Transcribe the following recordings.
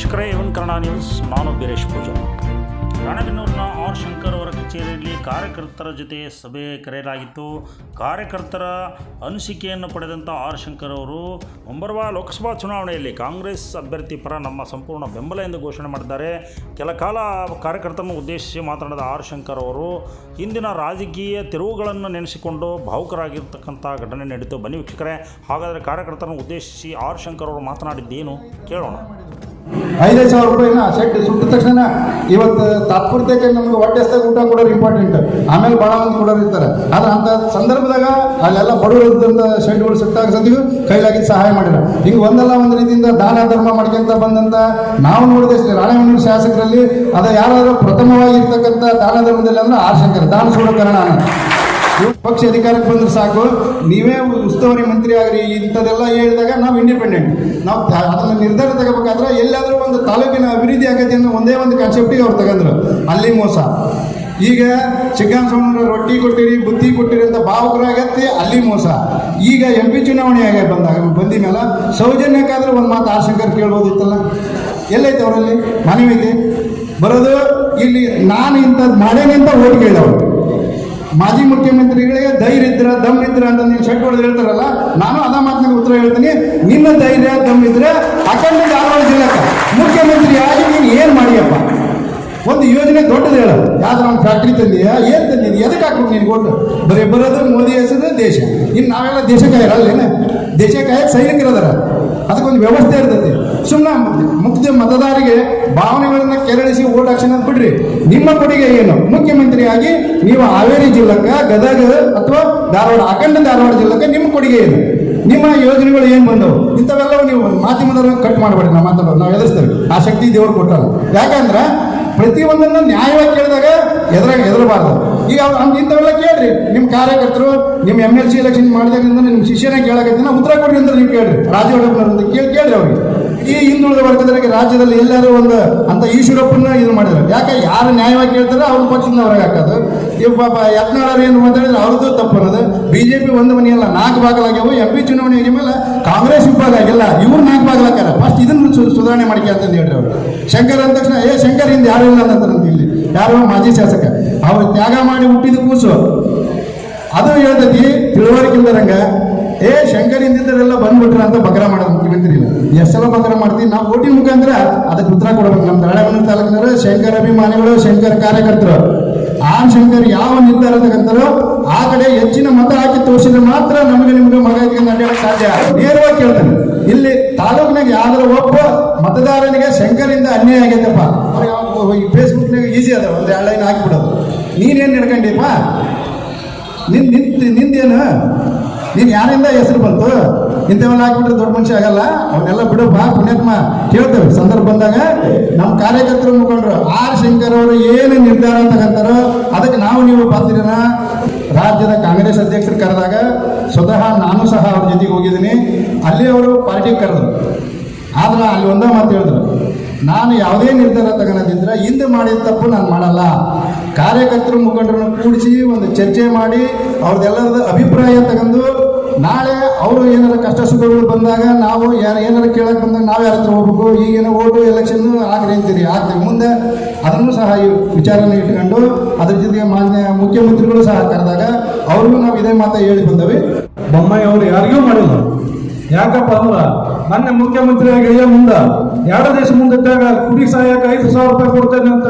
ವೀಕ್ಷಕರೇ, ಇವನ್ ಕನ್ನಡ ನ್ಯೂಸ್ ನಾನು ಬೀರೇಶ್ ಪೂಜಾ. ರಾಣೆಬೆನ್ನೂರಿನ ಆರ್ ಶಂಕರ್ ಅವರ ಕಚೇರಿಯಲ್ಲಿ ಕಾರ್ಯಕರ್ತರ ಜೊತೆ ಸಭೆ ಕರೆಯಲಾಗಿತ್ತು. ಕಾರ್ಯಕರ್ತರ ಅನಿಸಿಕೆಯನ್ನು ಪಡೆದಂಥ ಆರ್ ಶಂಕರ್ ಅವರು, ಮುಂಬರುವ ಲೋಕಸಭಾ ಚುನಾವಣೆಯಲ್ಲಿ ಕಾಂಗ್ರೆಸ್ ಅಭ್ಯರ್ಥಿ ಪರ ನಮ್ಮ ಸಂಪೂರ್ಣ ಬೆಂಬಲ ಎಂದು ಘೋಷಣೆ ಮಾಡಿದ್ದಾರೆ. ಕೆಲ ಕಾಲ ಕಾರ್ಯಕರ್ತರನ್ನು ಉದ್ದೇಶಿಸಿ ಮಾತನಾಡಿದ ಆರ್ ಶಂಕರ್ ಅವರು ಇಂದಿನ ರಾಜಕೀಯ ತಿರುವುಗಳನ್ನು ನೆನೆಸಿಕೊಂಡು ಭಾವುಕರಾಗಿರ್ತಕ್ಕಂಥ ಘಟನೆ ನಡೀತು. ಬನ್ನಿ ವೀಕ್ಷಕರೇ, ಹಾಗಾದರೆ ಕಾರ್ಯಕರ್ತರನ್ನು ಉದ್ದೇಶಿಸಿ ಆರ್ ಶಂಕರ್ ಅವರು ಮಾತನಾಡಿದ್ದೇನು ಕೇಳೋಣ. ಐದೈದು ಸಾವಿರ ರೂಪಾಯಿನ ಶೆಡ್ ಸುಟ್ಟ ತಕ್ಷಣ ಇವತ್ತು ತಾತ್ಪೂರ್ತಿಯಾಗಿ ನಮ್ಗೆ ಹೊಟ್ಟೆ ಹಸ್ದಾಗ ಊಟ ಕೊಡೋರು ಇಂಪಾರ್ಟೆಂಟ್ ಆಮೇಲೆ ಭಾಳ ಮಂದಿ ಕೊಡೋರು ಇರ್ತಾರೆ. ಆದ್ರೆ ಅಂತ ಸಂದರ್ಭದಾಗ ಅಲ್ಲೆಲ್ಲ ಬಡವರು ಇದ್ದಂಥ ಶೆಡ್ಗಳು ಸುಟ್ಟಾಗ ಸದ್ಯ ಕೈಲಾಗಿದ್ದು ಸಹಾಯ ಮಾಡಿಲ್ಲ. ಹಿಂಗೆ ಒಂದಲ್ಲ ಒಂದು ರೀತಿಯಿಂದ ದಾನ ಧರ್ಮ ಮಾಡ್ಕೊಂತ ಬಂದಂತ ನಾವು ನೋಡಿದ ರಾಣೆಬೆನ್ನೂರು ಶಾಸಕರಲ್ಲಿ ಅದ ಯಾರಾದ್ರೂ ಪ್ರಥಮವಾಗಿ ಇರ್ತಕ್ಕಂಥ ದಾನ ಧರ್ಮದಲ್ಲಿ ಅಂದ್ರೆ ಆರ್ ಶಂಕರ್. ದಾನ ಕಾರಣ ಪಕ್ಷ ಅಧಿಕಾರಕ್ಕೆ ಬಂದ್ರೆ ಸಾಕು. ನೀವೇ ಉಸ್ತುವಾರಿ ಮಂತ್ರಿ ಆಗ್ರಿ, ಇಂಥದ್ದೆಲ್ಲ ಹೇಳಿದಾಗ ನಾವು ಇಂಡಿಪೆಂಡೆಂಟ್ ನಾವು ಅದನ್ನು ನಿರ್ಧಾರ ತಗೋಬೇಕಾದ್ರೆ ಎಲ್ಲಾದರೂ ಒಂದು ತಾಲೂಕಿನ ಅಭಿವೃದ್ಧಿ ಆಗತ್ತೆ ಅನ್ನೋ ಒಂದೇ ಒಂದು ಕಾನ್ಸೆಪ್ಟಿಗೆ ಅವ್ರು ತಗಂದ್ರು ಅಲ್ಲಿ ಮೋಸ. ಈಗ ಚಿಕ್ಕನ್ ರೊಟ್ಟಿ ಕೊಟ್ಟಿರಿ ಬುದ್ಧಿ ಕೊಟ್ಟಿರಿ ಅಂತ ಭಾವುಕರಾಗತ್ತೆ ಅಲ್ಲಿ ಮೋಸ. ಈಗ ಎಂ ಪಿ ಚುನಾವಣೆ ಆಗ ಬಂದಾಗ, ಬಂದ ಮೇಲೆ ಸೌಜನ್ಯಕ್ಕಾದ್ರೆ ಒಂದು ಮಾತು ಆಶಂಕರ್ ಕೇಳ್ಬೋದಿತ್ತಲ್ಲ? ಎಲ್ಲೈತೆ ಅವರಲ್ಲಿ? ಮನವಿದೆ ಬರೋದು, ಇಲ್ಲಿ ನಾನು ಇಂಥದ್ದು ಮಾಡೇನೆ ಅಂತ ಓಟ್ ಕೇಳವ್ರು ಮಾಜಿ ಮುಖ್ಯಮಂತ್ರಿಗಳಿಗೆ ಧೈರ್ಯ ಇದ್ರ, ದಮ್ ಇದ್ರ ಅಂತ ನೀವು ಶೆಟ್ ಹೊಡೆದು ಹೇಳ್ತಾರಲ್ಲ, ನಾನು ಅದ ಮಾತಿನ ಉತ್ತರ ಹೇಳ್ತೀನಿ. ನಿನ್ನ ಧೈರ್ಯ, ದಮ್ ಇದ್ರೆ ಅಖಂಡ ಧಾರವಾಡ ಜಿಲ್ಲೆ ಮುಖ್ಯಮಂತ್ರಿ ಆಗಿ ನೀನು ಏನು ಮಾಡಿಯಪ್ಪ? ಒಂದು ಯೋಜನೆ ದೊಡ್ಡದು ಹೇಳ. ಯಾವ್ದು ನಮ್ಮ ಫ್ಯಾಕ್ಟ್ರಿ ತಂದೀಯಾ? ಏನು ತಂದೀನಿ ಎದಕ್ಕೆ ಹಾಕ್ಬಿಟ್ಟು ನೀನು ಒಟ್ಟು ಬರೀ ಬರೋದು ಮೋದಿ ಹೆಸರು ದೇಶ. ಇನ್ನು ನಾವೆಲ್ಲ ದೇಶಕ್ಕೆ ಇರಲ್ಲ ದೇಶ ದೇಶಕ್ಕೆ ಸೈನಿಕರದಾರ. ಅದಕ್ಕೊಂದು ವ್ಯವಸ್ಥೆ ಇರ್ತೈತಿ ಸುಮ್ಮನೆ ಮುಕ್ತ ಮತದಾರಿಗೆ ಭಾವನೆಗಳನ್ನ ಕೆರಳಿಸಿ ಓಟ್ ಅಂತ ಬಿಡ್ರಿ. ನಿಮ್ಮ ಕೊಡುಗೆ ಏನು? ಮುಖ್ಯಮಂತ್ರಿಯಾಗಿ ನೀವು ಹಾವೇರಿ ಜಿಲ್ಲಕ್ಕೆ, ಗದಗ ಅಥವಾ ಧಾರವಾಡ, ಅಖಂಡ ಧಾರವಾಡ ಜಿಲ್ಲಕ್ಕೆ ನಿಮ್ಮ ಕೊಡುಗೆ ಏನು? ನಿಮ್ಮ ಯೋಜನೆಗಳು ಏನು ಬಂದವು? ಇಂಥವೆಲ್ಲವೂ ನೀವು ಮಾಧ್ಯಮದವ್ರನ್ನ ಕಟ್ ಮಾಡಬೇಡಿ ನಾವು ಮಾತಾಡೋದು ನಾವು ಎದುರಿಸ್ತೇವೆ ಆ ಶಕ್ತಿ ದೇವರು ಕೊಟ್ಟಲ್ಲ. ಯಾಕಂದ್ರೆ ಪ್ರತಿಯೊಂದನ್ನು ನ್ಯಾಯವಾಗಿ ಕೇಳಿದಾಗ ಎದುರಾಗ ಎದುರಬಾರ್ದು. ಈಗ ಅವ್ರು ಹಂಗೆ ಇಂಥವೆಲ್ಲ ಕೇಳ್ರಿ. ನಿಮ್ಮ ಕಾರ್ಯಕರ್ತರು ನಿಮ್ಮ ಎಂ ಎಲ್ ಸಿ ಎಲೆಕ್ಷನ್ ಮಾಡಿದಾಗಿಂದ ನಿಮ್ಮ ಶಿಷ್ಯನೇ ಕೇಳಕತ್ತಿನ ಉತ್ತರ ಕೊಡ್ರಿ ಅಂತ ನೀವು ಕೇಳ್ರಿ. ರಾಜವಡಪ್ಪನವ್ರಿಂದ ಕೇಳಿ ಕೇಳ್ರಿ ಅವ್ರಿಗೆ. ಈ ಹಿಂದುಳಿದ ವರ್ಗದವರಿಗೆ ರಾಜ್ಯದಲ್ಲಿ ಎಲ್ಲರೂ ಒಂದು ಅಂತ ಈಶ್ವರಪ್ಪನ ಇದು ಮಾಡಿದ್ರು. ಯಾಕೆ ಯಾರು ನ್ಯಾಯವಾಗಿ ಕೇಳ್ತಾರೆ ಅವ್ರ ಪಕ್ಷದಿಂದ ಹೊರಗೆ ಹಾಕೋದು. ಇವ್ ಪಾಪ ಯತ್ನಾಳರು ಏನು ಮಾತಾಡಿದ್ರೆ ಅವ್ರದ್ದು ತಪ್ಪು ಅನ್ನೋದು. ಬಿ ಜೆ ಪಿ ಒಂದು ಮನೆಯಲ್ಲ ನಾಲ್ಕು ಭಾಗಲಾಗ್ಯಾವ. ಎಂ ಪಿ ಚುನಾವಣೆ ಮೇಲೆ ಕಾಂಗ್ರೆಸ್ ವಿಭಾಗ ಆಗಿಲ್ಲ. ಇವ್ರು ನಾಲ್ಕು ಭಾಗಲಾಕ್ಯಾರ ಫಸ್ಟ್ ಇದನ್ನ ಸುಧಾರಣೆ ಮಾಡ್ಕೆ ಅಂತ ಹೇಳ್ರಿ ಅವ್ರು. ಶಂಕರ್ ಅಂದ ತಕ್ಷಣ, ಏ ಶಂಕರ್ ಹಿಂದೆ ಯಾರು ಇಲ್ಲ ಅಂತ ಇಲ್ಲಿ. ಯಾರೋ ಮಾಜಿ ಶಾಸಕ, ಅವ್ರು ತ್ಯಾಗ ಮಾಡಿ ಹುಟ್ಟಿದ ಕೂಸು. ಅದು ಹೇಳ್ತೈತಿ ತಿಳುವಳಿಕೆಂದರಂಗ ಏ ಶಂಕರಿಂದಿದ್ದರೆಲ್ಲ ಬಂದ್ಬಿಟ್ರ ಅಂತ ಬಗ್ರ ಮಾಡೋದು ಮುಖ್ಯಮಂತ್ರಿ ಇಲ್ಲ ಎಷ್ಟೆಲ್ಲ ಬಗ್ರ ಮಾಡ್ತೀವಿ ನಾವು ಓಟಿನ ಮುಖಾಂತರ ಅದಕ್ಕೆ ಉತ್ತರ ಕೊಡ್ಬೇಕು. ನಮ್ಮ ದಾಳಮನೆ ತಾಲೂಕಿನವರು ಶಂಕರ್ ಅಭಿಮಾನಿಗಳು, ಶಂಕರ್ ಕಾರ್ಯಕರ್ತರು. ಆ ಶಂಕರ್ ಯಾವ ನಿರ್ಧಾರ ತಗಂತಾರೋ, ಆ ಕಡೆ ಹೆಚ್ಚಿನ ಮತ ಹಾಕಿ ತೋರಿಸಿದ್ರೆ ಮಾತ್ರ ನಮಗೆ ನಿಮಗೆ ಮಗ ನಡೆಯಕ್ಕೆ ಸಾಧ್ಯ. ನೇರವಾಗಿ ಕೇಳ್ತಾನೆ. ಇಲ್ಲಿ ತಾಲೂಕಿನಾಗ ಯಾವ್ದಾರ ಒಬ್ಬ ಮತದಾರನಿಗೆ ಶಂಕರಿಂದ ಅನ್ಯಾಯ ಆಗೈತಪ್ಪ. ಈ ಫೇಸ್ಬುಕ್ನಾಗ ಈಸಿ ಅದ ಒಂದು ಎರಡು ಲೈನ್ ಹಾಕ್ಬಿಡೋದು. ನೀನೇನು ನಡ್ಕೊಂಡಿಪ್ಪ ನಿನ್ ನಿಂತ ನಿಂದೇನು? ನೀನು ಯಾರಿಂದ ಹೆಸರು ಬಂತು? ಇಂಥವೆಲ್ಲ ಹಾಕ್ಬಿಟ್ರೆ ದೊಡ್ಡ ಮನುಷ್ಯ ಆಗಲ್ಲ. ಅವನ್ನೆಲ್ಲ ಬಿಡಪ್ಪ ಪುಣ್ಯಾತ್ಮ. ಕೇಳ್ತೇವೆ. ಸಂದರ್ಭ ಬಂದಾಗ ನಮ್ಮ ಕಾರ್ಯಕರ್ತರು ಮುಖಂಡರು ಆರ್ ಶಂಕರ್ ಅವರು ಏನು ನಿರ್ಧಾರ ತಗಂತಾರೋ ಅದಕ್ಕೆ ನಾವು ನೀವು ಬರ್ತೀರನ ರಾಜ್ಯದ ಕಾಂಗ್ರೆಸ್ ಅಧ್ಯಕ್ಷರು ಕರೆದಾಗ ಸ್ವತಃ ನಾನು ಸಹ ಅವ್ರ ಜೊತೆಗೆ ಹೋಗಿದ್ದೀನಿ. ಅಲ್ಲಿ ಅವರು ಪಾರ್ಟಿಗೆ ಕರೆದ್ರು. ಆದ್ರೆ ಅಲ್ಲಿ ಒಂದೇ ಮಾತು ಹೇಳಿದ್ರು. ನಾನು ಯಾವುದೇ ನಿರ್ಧಾರ ತಗೊಳ್ಳೋದಿದ್ರೆ ಹಿಂದೆ ಮಾಡಿದ ತಪ್ಪು ನಾನು ಮಾಡಲ್ಲ. ಕಾರ್ಯಕರ್ತರು ಮುಖಂಡರನ್ನು ಕೂಡಿಸಿ ಒಂದು ಚರ್ಚೆ ಮಾಡಿ ಅವ್ರದ್ದೆಲ್ಲರದ ಅಭಿಪ್ರಾಯ ತಗೊಂಡು ನಾಳೆ ಅವರು ಏನಾರ ಕಷ್ಟ ಸುಖಗಳು ಬಂದಾಗ ನಾವು ಯಾರು ಏನಾರ ಕೇಳಕ್ಕೆ ಬಂದಾಗ ನಾವು ಯಾರ ಹತ್ರ ಹೋಗ್ಬೇಕು? ಈಗಿನ ಓಟು ಎಲೆಕ್ಷನ್ನು ಆಗ್ರಿ ಅಂತೀರಿ. ಆಗ್ತೀವಿ ಮುಂದೆ ಅದನ್ನು ಸಹ ಈ ವಿಚಾರನ ಇಟ್ಕೊಂಡು ಅದ್ರ ಜೊತೆಗೆ ಮಾನ್ಯ ಮುಖ್ಯಮಂತ್ರಿಗಳು ಸಹ ಕರೆದಾಗ ಅವ್ರಿಗೂ ನಾವು ಇದೇ ಮಾತ ಹೇಳಿ ಬಂದವಿ. ಬೊಮ್ಮಾಯಿ ಅವರು ಯಾರಿಗೂ ಮಾಡಿಲ್ಲ. ಯಾಕಪ್ಪ ಅಂದ್ರ ಮೊನ್ನೆ ಮುಖ್ಯಮಂತ್ರಿ ಆಗಿ ಮುಂದ? ಎರಡು ದೇಶ ಮುಂದಿದ್ದಾಗ ಕುಡಿ ಸಹಾಯಕ್ಕೆ ಐದು ಸಾವಿರ ರೂಪಾಯಿ ಕೊಡ್ತೇನೆ ಅಂತ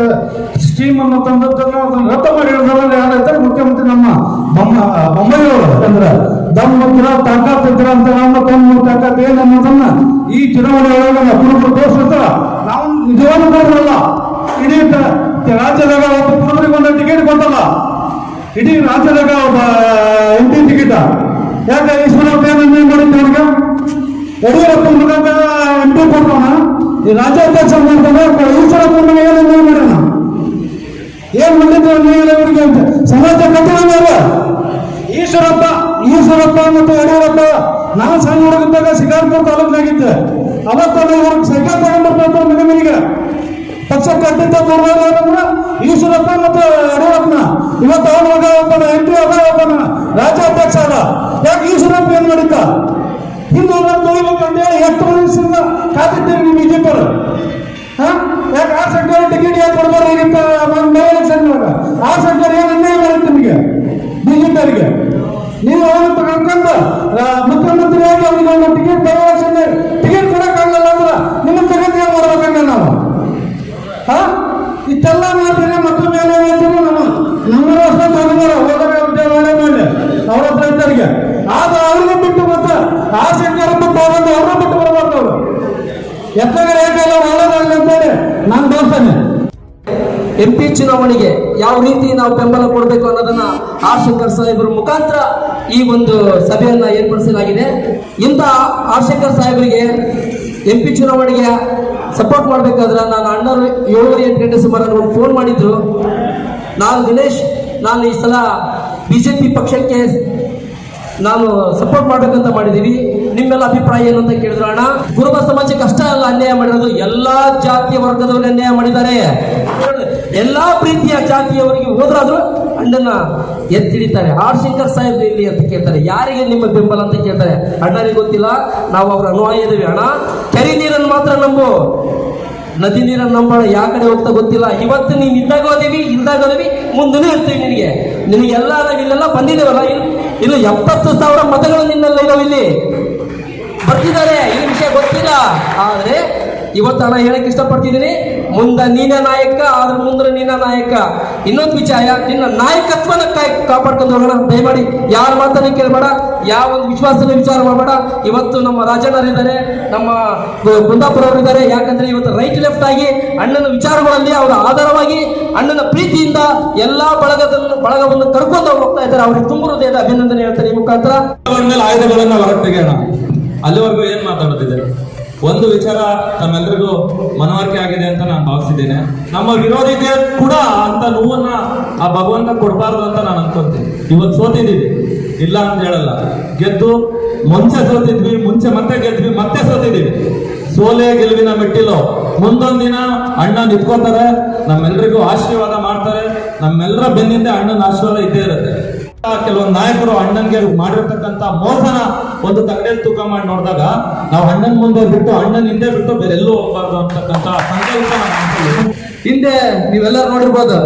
ಸ್ಕೀಮ್ ಅನ್ನು ತಂದದ್ದನ್ನ ಅದನ್ನ ರದ್ದ ಮಾಡಿ ಯಾರೈತಾರೆ ಮುಖ್ಯಮಂತ್ರಿ ನಮ್ಮ ಬೊಮ್ಮ ಬೊಮ್ಮಯ್ಯವರು. ಅಂದ್ರ ದಮ್ ಇದ್ರ ತಾಕತ್ ಇದ್ರ ಅಂತ ನಮ್ಮ ತಮ್ಮ ತಾಕತ್ ಏನು ಅನ್ನೋದನ್ನ ಈ ಚುನಾವಣೆ ಒಳಗೆ ಅಪರೂಪ ತೋರಿಸ್ತಾರ ನಾವು ನಿಜವಾದ ನೋಡ್ರಲ್ಲ ಇಡೀ ರಾಜ್ಯದಾಗ ಒಬ್ಬ ಕುರುಬರಿಗೆ ಒಂದು ಟಿಕೆಟ್ ಕೊಟ್ಟಲ್ಲ. ಇಡೀ ರಾಜ್ಯದಾಗ ಒಬ್ಬ ಎಂ ಪಿ ಟಿಕೆಟ್ ಯಾಕೆ ಯಡಿಯೂರಪ್ಪ ಮುಖಾಂತರ ಎಂ ಪಿ ಕೊಡೋಣ ಈ ರಾಜ್ಯಾಧ್ಯಕ್ಷ ಮಾಡ್ತಾರೆ ಈಶ್ವರಪ್ಪ ಏನು ನೀವು ಮಾಡೋಣ ಏನ್ ಮಾಡಿದ್ರು ನೀವರಿಗೆ ಅಂತ? ಸಮಾಜ ಕಟ್ಟಿಲ್ಲ ಈಶ್ವರಪ್ಪ ಈಶ್ವರಪ್ಪ ಮತ್ತು ಯಡಿಯೂರಪ್ಪ, ನಾನು ಸಣ್ಣ ಹುಡುಗಿದ್ದಾಗ ಶಿಕಾರ್ಪುರ ತಾಲೂಕಿನಾಗಿದ್ದೆ. ಅವತ್ತಲ್ಲ ಇವ್ರಿಗೆ ಸೈಕಲ್ ತಗೊಂಡ್ಬರ್ತಾರೆ ಮನೆ ಮನೆಗೆ. ಪಕ್ಷ ಕಟ್ಟಿದ್ದ ದುರ್ಗಾರ ಈಶ್ವರಪ್ಪ ಮತ್ತು ಯಡಿಯೂರಪ್ಪನ. ಇವತ್ತು ಅವನ ಮಗ ಒಬ್ಬನ ಎಂ ಪಿ ಅದ ಒಬ್ಬನ ರಾಜ್ಯಾಧ್ಯಕ್ಷ ಅದ. ಯಾಕೆ ಈಶ್ವರಪ್ಪ ಏನ್ ಮಾಡಿದ್ದ? ಹಿಂದೂ ನಾನು ತೊಳಿಬೇಕಂದೇಳಿ ಎಷ್ಟು ಮನುಷ್ಯರನ್ನ ಕಾದಿದ್ದೇನೆ ನೀವು ಬಿಜೆಪಿಯವರು ಯಾಕೆ ಆ ಸರ್ಕಾರ ಟಿಕೆಟ್ ಯಾಕೆ ಕೊಡ್ಬಾರ್ದಾಗಿತ್ತ ಮೇಲೆ ಎಲೆಕ್ಷನ್ ಆ ಸರ್ಕಾರ ಏನು ಅನ್ಯಾಯ ಮಾಡುತ್ತೆ ನಿಮಗೆ? ಬಿಜೆಪಿಯವರಿಗೆ. ನೀವು ಅವರು ತಗೊಂಡ್ಕೊಂಡ ಮುಖ್ಯಮಂತ್ರಿ ಆಗಿ ಅವನಿಗೆ ಒಂದು ಟಿಕೆಟ್ ಎಲೆಕ್ಷನ್ ಟಿಕೆಟ್ ಕೊಡಕ್ಕಾಗಲ್ಲ ಅಂದ್ರೆ ನಿಮ್ಮ ತಗೊಂಡು ಏನು ಮಾಡ್ಬೇಕಂಗ ನಾವು? ಹಾ? ಇಷ್ಟೆಲ್ಲ ಮಾಡ್ತೀರಿ, ಮತ್ತೆ ಮೇಲೆ ಹೇಳ್ತೀರಿ ನಮ್ಮ ನಮ್ಮ ವರ್ಷ ತಗೊಂಡ್ಬಾರ ಹೋದಾಗ ಉದ್ಯೋಗ ಮಾಡಿ ಅವರ ರೈತರಿಗೆ ಆದ್ರೆ ಅವ್ರಿಗೆ ಬಿಟ್ಟು ಆ ಸರ್ಕಾರಕ್ಕೂ ತಗೊಂಡು ಅವರು ಬಿಟ್ಟು ಬರಬಾರ್ದು ಅವರು. ಎತ್ತಗರ ಯಾಕೆಲ್ಲ ಅಂತೇಳಿ ನಾನು ಬರ್ತೇನೆ ಎಂ ಪಿ ಚುನಾವಣೆಗೆ ಯಾವ ರೀತಿ ನಾವು ಬೆಂಬಲ ಕೊಡಬೇಕು ಅನ್ನೋದನ್ನ ಆರ್ ಶಂಕರ್ ಮುಖಾಂತರ ಈ ಒಂದು ಸಭೆಯನ್ನ ಏರ್ಪಡಿಸಲಾಗಿದೆ. ಇಂಥ ಆರ್ ಶಂಕರ್ ಸಾಹೇಬರಿಗೆ ಎಂ ಪಿ ಚುನಾವಣೆಗೆ ಸಪೋರ್ಟ್ ಮಾಡಬೇಕಾದ್ರೆ ನಾನು ಅಣ್ಣರು ಏಳುವರೆ ಎಂಟು ಗಂಟೆ ಸುಮಾರು ಫೋನ್ ಮಾಡಿದ್ರು. ನಾನು ದಿನೇಶ್, ನಾನು ಈ ಸಲ ಬಿ ಜೆ ಪಿ ಪಕ್ಷಕ್ಕೆ ನಾನು ಸಪೋರ್ಟ್ ಮಾಡಬೇಕಂತ ಮಾಡಿದೀವಿ ನಿಮ್ಮೆಲ್ಲ ಅಭಿಪ್ರಾಯ ಏನು ಅಂತ ಕೇಳಿದ್ರು ಅಣ್ಣ? ಕುರುಬ ಸಮಾಜಕ್ಕೆ ಅಷ್ಟೇ ಅಲ್ಲ ಅನ್ಯಾಯ ಮಾಡಿರೋದು. ಎಲ್ಲಾ ಜಾತಿಯ ವರ್ಗದವರು ಅನ್ಯಾಯ ಮಾಡಿದ್ದಾರೆ. ಎಲ್ಲಾ ಪ್ರೀತಿಯ ಜಾತಿಯವರಿಗೆ ಹೋದ್ರಾದ್ರು ಅಣ್ಣನ ಎತ್ತಿಡಿತಾರೆ. ಆರ್ ಶಂಕರ್ ಸಾಹೇಬ್ ಇಲ್ಲಿ ಅಂತ ಕೇಳ್ತಾರೆ. ಯಾರಿಗೆ ನಿಮ್ಮ ಬೆಂಬಲ ಅಂತ ಕೇಳ್ತಾರೆ? ಅಣ್ಣನಿಗೆ ಗೊತ್ತಿಲ್ಲ. ನಾವು ಅವ್ರ ಅನುಯಾಯಿ ಅಣ್ಣ. ಕೆರೆ ನೀರನ್ನು ಮಾತ್ರ ನಂಬು. ನದಿ ನೀರನ್ನು ನಂಬೋಣ ಯಾವ ಕಡೆ ಹೋಗ್ತಾ ಗೊತ್ತಿಲ್ಲ. ಇವತ್ತು ನೀನು ಇದ್ದಾಗ ಹೋದೀವಿ ಇಲ್ದಾಗ ಹೋದಿವಿ ಮುಂದೂ ಇರ್ತೀವಿ ನಿನಗೆ. ನಿನಗೆಲ್ಲ ನಾವಿಲ್ಲೆಲ್ಲ ಬಂದಿದ್ದೇವಲ್ಲ. ಇನ್ನು ಎಪ್ಪತ್ತು ಸಾವಿರ ಮತಗಳು ನಿನ್ನೆಲ್ಲ ಇದಾವೆ ಇಲ್ಲಿ. ಬರ್ತಿದ್ದಾರೆ, ಈ ವಿಷಯ ಗೊತ್ತಿಲ್ಲ. ಆದ್ರೆ ಇವತ್ತು ನಾನು ಹೇಳಕ್ ಇಷ್ಟಪಡ್ತಿದ್ದೀನಿ. ಮುಂದೆ ನೀನೇ ನಾಯಕ, ಆದ್ರ ಮುಂದ್ರ ನೀನ ನಾಯಕ. ಇನ್ನೊಂದು ವಿಚಾರ, ನಿನ್ನ ನಾಯಕತ್ವನ ಕಾಪಾಡ್ಕೊಂಡು ಹೋಗೋಣ. ದಯಮಾಡಿ ಯಾರ ಮಾತನ್ನ ಕೇಳಬೇಡ, ಯಾವ ಒಂದು ವಿಶ್ವಾಸದ ವಿಚಾರ ಮಾಡಬೇಡ. ಇವತ್ತು ನಮ್ಮ ರಾಜಣ್ಣರಿದ್ದಾರೆ, ನಮ್ಮ ಕುಂದಾಪುರ ಅವರಿದ್ದಾರೆ ಯಾಕಂದ್ರೆ ಇವತ್ತು ರೈಟ್ ಲೆಫ್ಟ್ ಆಗಿ ಅಣ್ಣನ ವಿಚಾರಗಳಲ್ಲಿ ಅವರ ಆಧಾರವಾಗಿ ಅಣ್ಣನ ಪ್ರೀತಿಯಿಂದ ಎಲ್ಲಾ ಬಳಗದನ್ನು ಬಳಗವನ್ನು ಕರ್ಕೊಂಡು ಹೋಗ್ತಾ ಇದ್ದಾರೆ. ಅವ್ರಿಗೆ ತುಂಬ ಹೃದಯದ ಅಭಿನಂದನೆ ಹೇಳ್ತಾರೆ ಈ ಮುಖಾಂತರ ಆಯುಧಗಳನ್ನ ಹೊರಟಿಗೆ ಅಲ್ಲಿವರೆಗೂ ಏನ್ ಮಾತಾಡುತ್ತಿದೆ ಒಂದು ವಿಚಾರ ತಮ್ಮೆಲ್ಲರಿಗೂ ಮನವರಿಕೆ ಆಗಿದೆ ಅಂತ ನಾನು ಭಾವಿಸಿದ್ದೇನೆ. ನಮ್ಮ ವಿರೋಧಿಗೆ ಕೂಡ ಅಂತ ನೋವನ್ನ ಆ ಭಗವಂತ ಕೊಡಬಾರ್ದು ಅಂತ ನಾನು ಅನ್ಕೊಂತೀನಿ. ಇವತ್ತು ಸೋತಿದ್ದೀವಿ. ಇಲ್ಲ ಅಂತ ಹೇಳಲ್ಲ. ಗೆದ್ದು ಮುಂಚೆ ಸೋತಿದ್ವಿ, ಮುಂಚೆ ಮತ್ತೆ ಗೆದ್ವಿ, ಮತ್ತೆ ಸೋತಿದ್ದೀವಿ. ಸೋಲೆ ಗೆಲುವಿನ ಮೆಟ್ಟಿಲು. ಮುಂದೊಂದು ದಿನ ಅಣ್ಣ ನಿಂತ್ಕೋತಾರೆ ನಮ್ಮೆಲ್ಲರಿಗೂ ಆಶೀರ್ವಾದ ಮಾಡ್ತಾರೆ ನಮ್ಮೆಲ್ಲರ ಬೆನ್ನಿಂದ ಅಣ್ಣನ ಆಶೀರ್ವಾದ ಇದ್ದೇ ಇರುತ್ತೆ. ಕೆಲವೊಂದು ನಾಯಕರು ಅಣ್ಣನ್ಗೆ ಮಾಡಿರ್ತಕ್ಕಂತ ಮೋಸನ ಒಂದು ತಂಗಡಿಯಲ್ಲಿ ತೂಕ ಮಾಡಿ ನೋಡಿದಾಗ ನಾವು ಅಣ್ಣನ್ ಮುಂದೆ ಬಿಟ್ಟು ಅಣ್ಣನ ಹಿಂದೆ ಬಿಟ್ಟು ಬೇರೆ ಎಲ್ಲೂ ಹೋಗ್ಬಾರ್ದು ಅಂತಕ್ಕಂತ ಸಂಕಲ್ಪ. ಹಿಂದೆ ನೀವೆಲ್ಲ ನೋಡಿರ್ಬೋದು,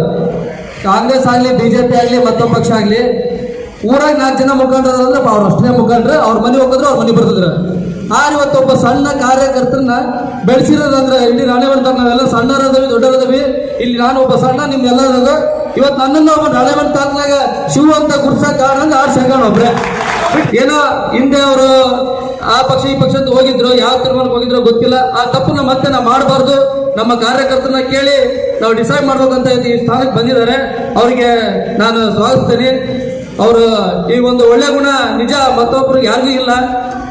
ಕಾಂಗ್ರೆಸ್ ಆಗ್ಲಿ, ಬಿಜೆಪಿ ಆಗ್ಲಿ, ಮತ್ತೊಂದು ಪಕ್ಷ ಆಗ್ಲಿ, ಊರಾಗ ನಾಲ್ಕು ಜನ ಮುಖಂಡರು ಅಂದ್ರೆ ಅವ್ರ ಅಷ್ಟೇ ಮುಖಂಡ್ರೆ, ಅವ್ರ ಮನೆ ಹೋಗಿದ್ರು, ಅವ್ರ ಮನೆ ಬರ್ತಿದ್ರು ಆ ಇವತ್ತು ಒಬ್ಬ ಸಣ್ಣ ಕಾರ್ಯಕರ್ತರನ್ನ ಬೆಳೆಸಿರೋದಂದ್ರೆ ಇಲ್ಲಿ ರಾಣೆಬಂದಾಗ ನಾವೆಲ್ಲ ಸಣ್ಣರದವಿ ದೊಡ್ಡರದವಿ ಇಲ್ಲಿ ನಾನು ಒಬ್ಬ ಸಣ್ಣ ನಿಮ್ಗೆಲ್ಲರದ ಇವತ್ತು ನನ್ನನ್ನು ಒಬ್ಬ ರಾಣೆಬಂದ ತಾಲೂಕ್ನಾಗ ಶಿವ ಅಂತ ಗುರ್ಸಕ್ ಕಾರಣ ಆರ್ ಶಂಕರ್ ಒಬ್ರೆ. ಏನೋ ಹಿಂದೆ ಅವರು ಆ ಪಕ್ಷ ಈ ಪಕ್ಷ ಹೋಗಿದ್ರು, ಯಾವ ತೀರ್ಮಾನಕ್ಕೆ ಹೋಗಿದ್ರು ಗೊತ್ತಿಲ್ಲ. ಆ ತಪ್ಪನ್ನ ಮತ್ತೆ ನಾವು ಮಾಡಬಾರ್ದು. ನಮ್ಮ ಕಾರ್ಯಕರ್ತನ ಕೇಳಿ ನಾವು ಡಿಸೈಡ್ ಮಾಡ್ಬೇಕಂತ ಈ ಸ್ಥಾನಕ್ಕೆ ಬಂದಿದ್ದಾರೆ. ಅವರಿಗೆ ನಾನು ಸ್ವಾಗತಿಸ್ತೀನಿ. ಅವರು ಈ ಒಂದು ಒಳ್ಳೆ ಗುಣ ನಿಜ ಮತ್ತೊಬ್ಬರಿಗೆ ಯಾರಿಗೂ ಇಲ್ಲ.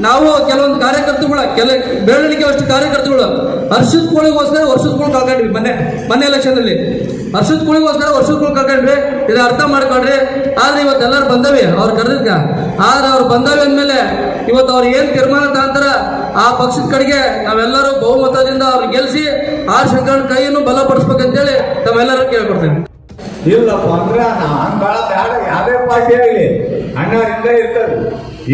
ನಾವು ಕೆಲವೊಂದು ಕಾರ್ಯಕರ್ತರುಗಳ, ಕೆಲ ಬೆಳವಣಿಗೆ ಅಷ್ಟು ಕಾರ್ಯಕರ್ತರುಗಳು ಹರ್ಷದ ಕೋಳಿಗೋಸ್ಕರ ವರ್ಷದ ಕೋಳಿ ಕಳ್ಕೊಂಡ್ವಿ ಮೊನ್ನೆ ಮೊನ್ನೆ ಎಲೆಕ್ಷನ್ನಲ್ಲಿ ಹರ್ಷದ ಕುಳಿಗೋಸ್ಕರ ವರ್ಷದ ಕುಳಿ ಕರ್ಕೊಂಡ್ರಿ ಇದು ಅರ್ಥ ಮಾಡ್ಕೊಂಡ್ರಿ ಆದ್ರೆ ಇವತ್ತು ಎಲ್ಲರೂ ಬಂದವಿ ಅವ್ರು ಕರೆದಿದ್ಕ. ಆದ್ರೆ ಅವ್ರು ಬಂದವಿ ಅಂದ್ಮೇಲೆ ಇವತ್ತು ಅವ್ರು ಏನು ತೀರ್ಮಾನ ತಗೊಂತಾರ ಆ ಪಕ್ಷದ ಕಡೆಗೆ ನಾವೆಲ್ಲರೂ ಬಹುಮತದಿಂದ ಅವ್ರು ಗೆಲ್ಸಿ ಆರ್ ಶಂಕರನ್ ಕೈಯನ್ನು ಬಲಪಡಿಸ್ಬೇಕಂತೇಳಿ ತಮ್ಮೆಲ್ಲರೂ ಕೇಳ್ಕೊಡ್ತೇನೆ. ಇಲ್ಲಪ್ಪ ಅಂದ್ರೆ ನಾನು ಭಾಳ ಬೇಡ ಯಾವುದೇ ಪಾರ್ಟಿ ಆಗಲಿ. ಅಣ್ಣರಿಂದ ಇರ್ತದೆ.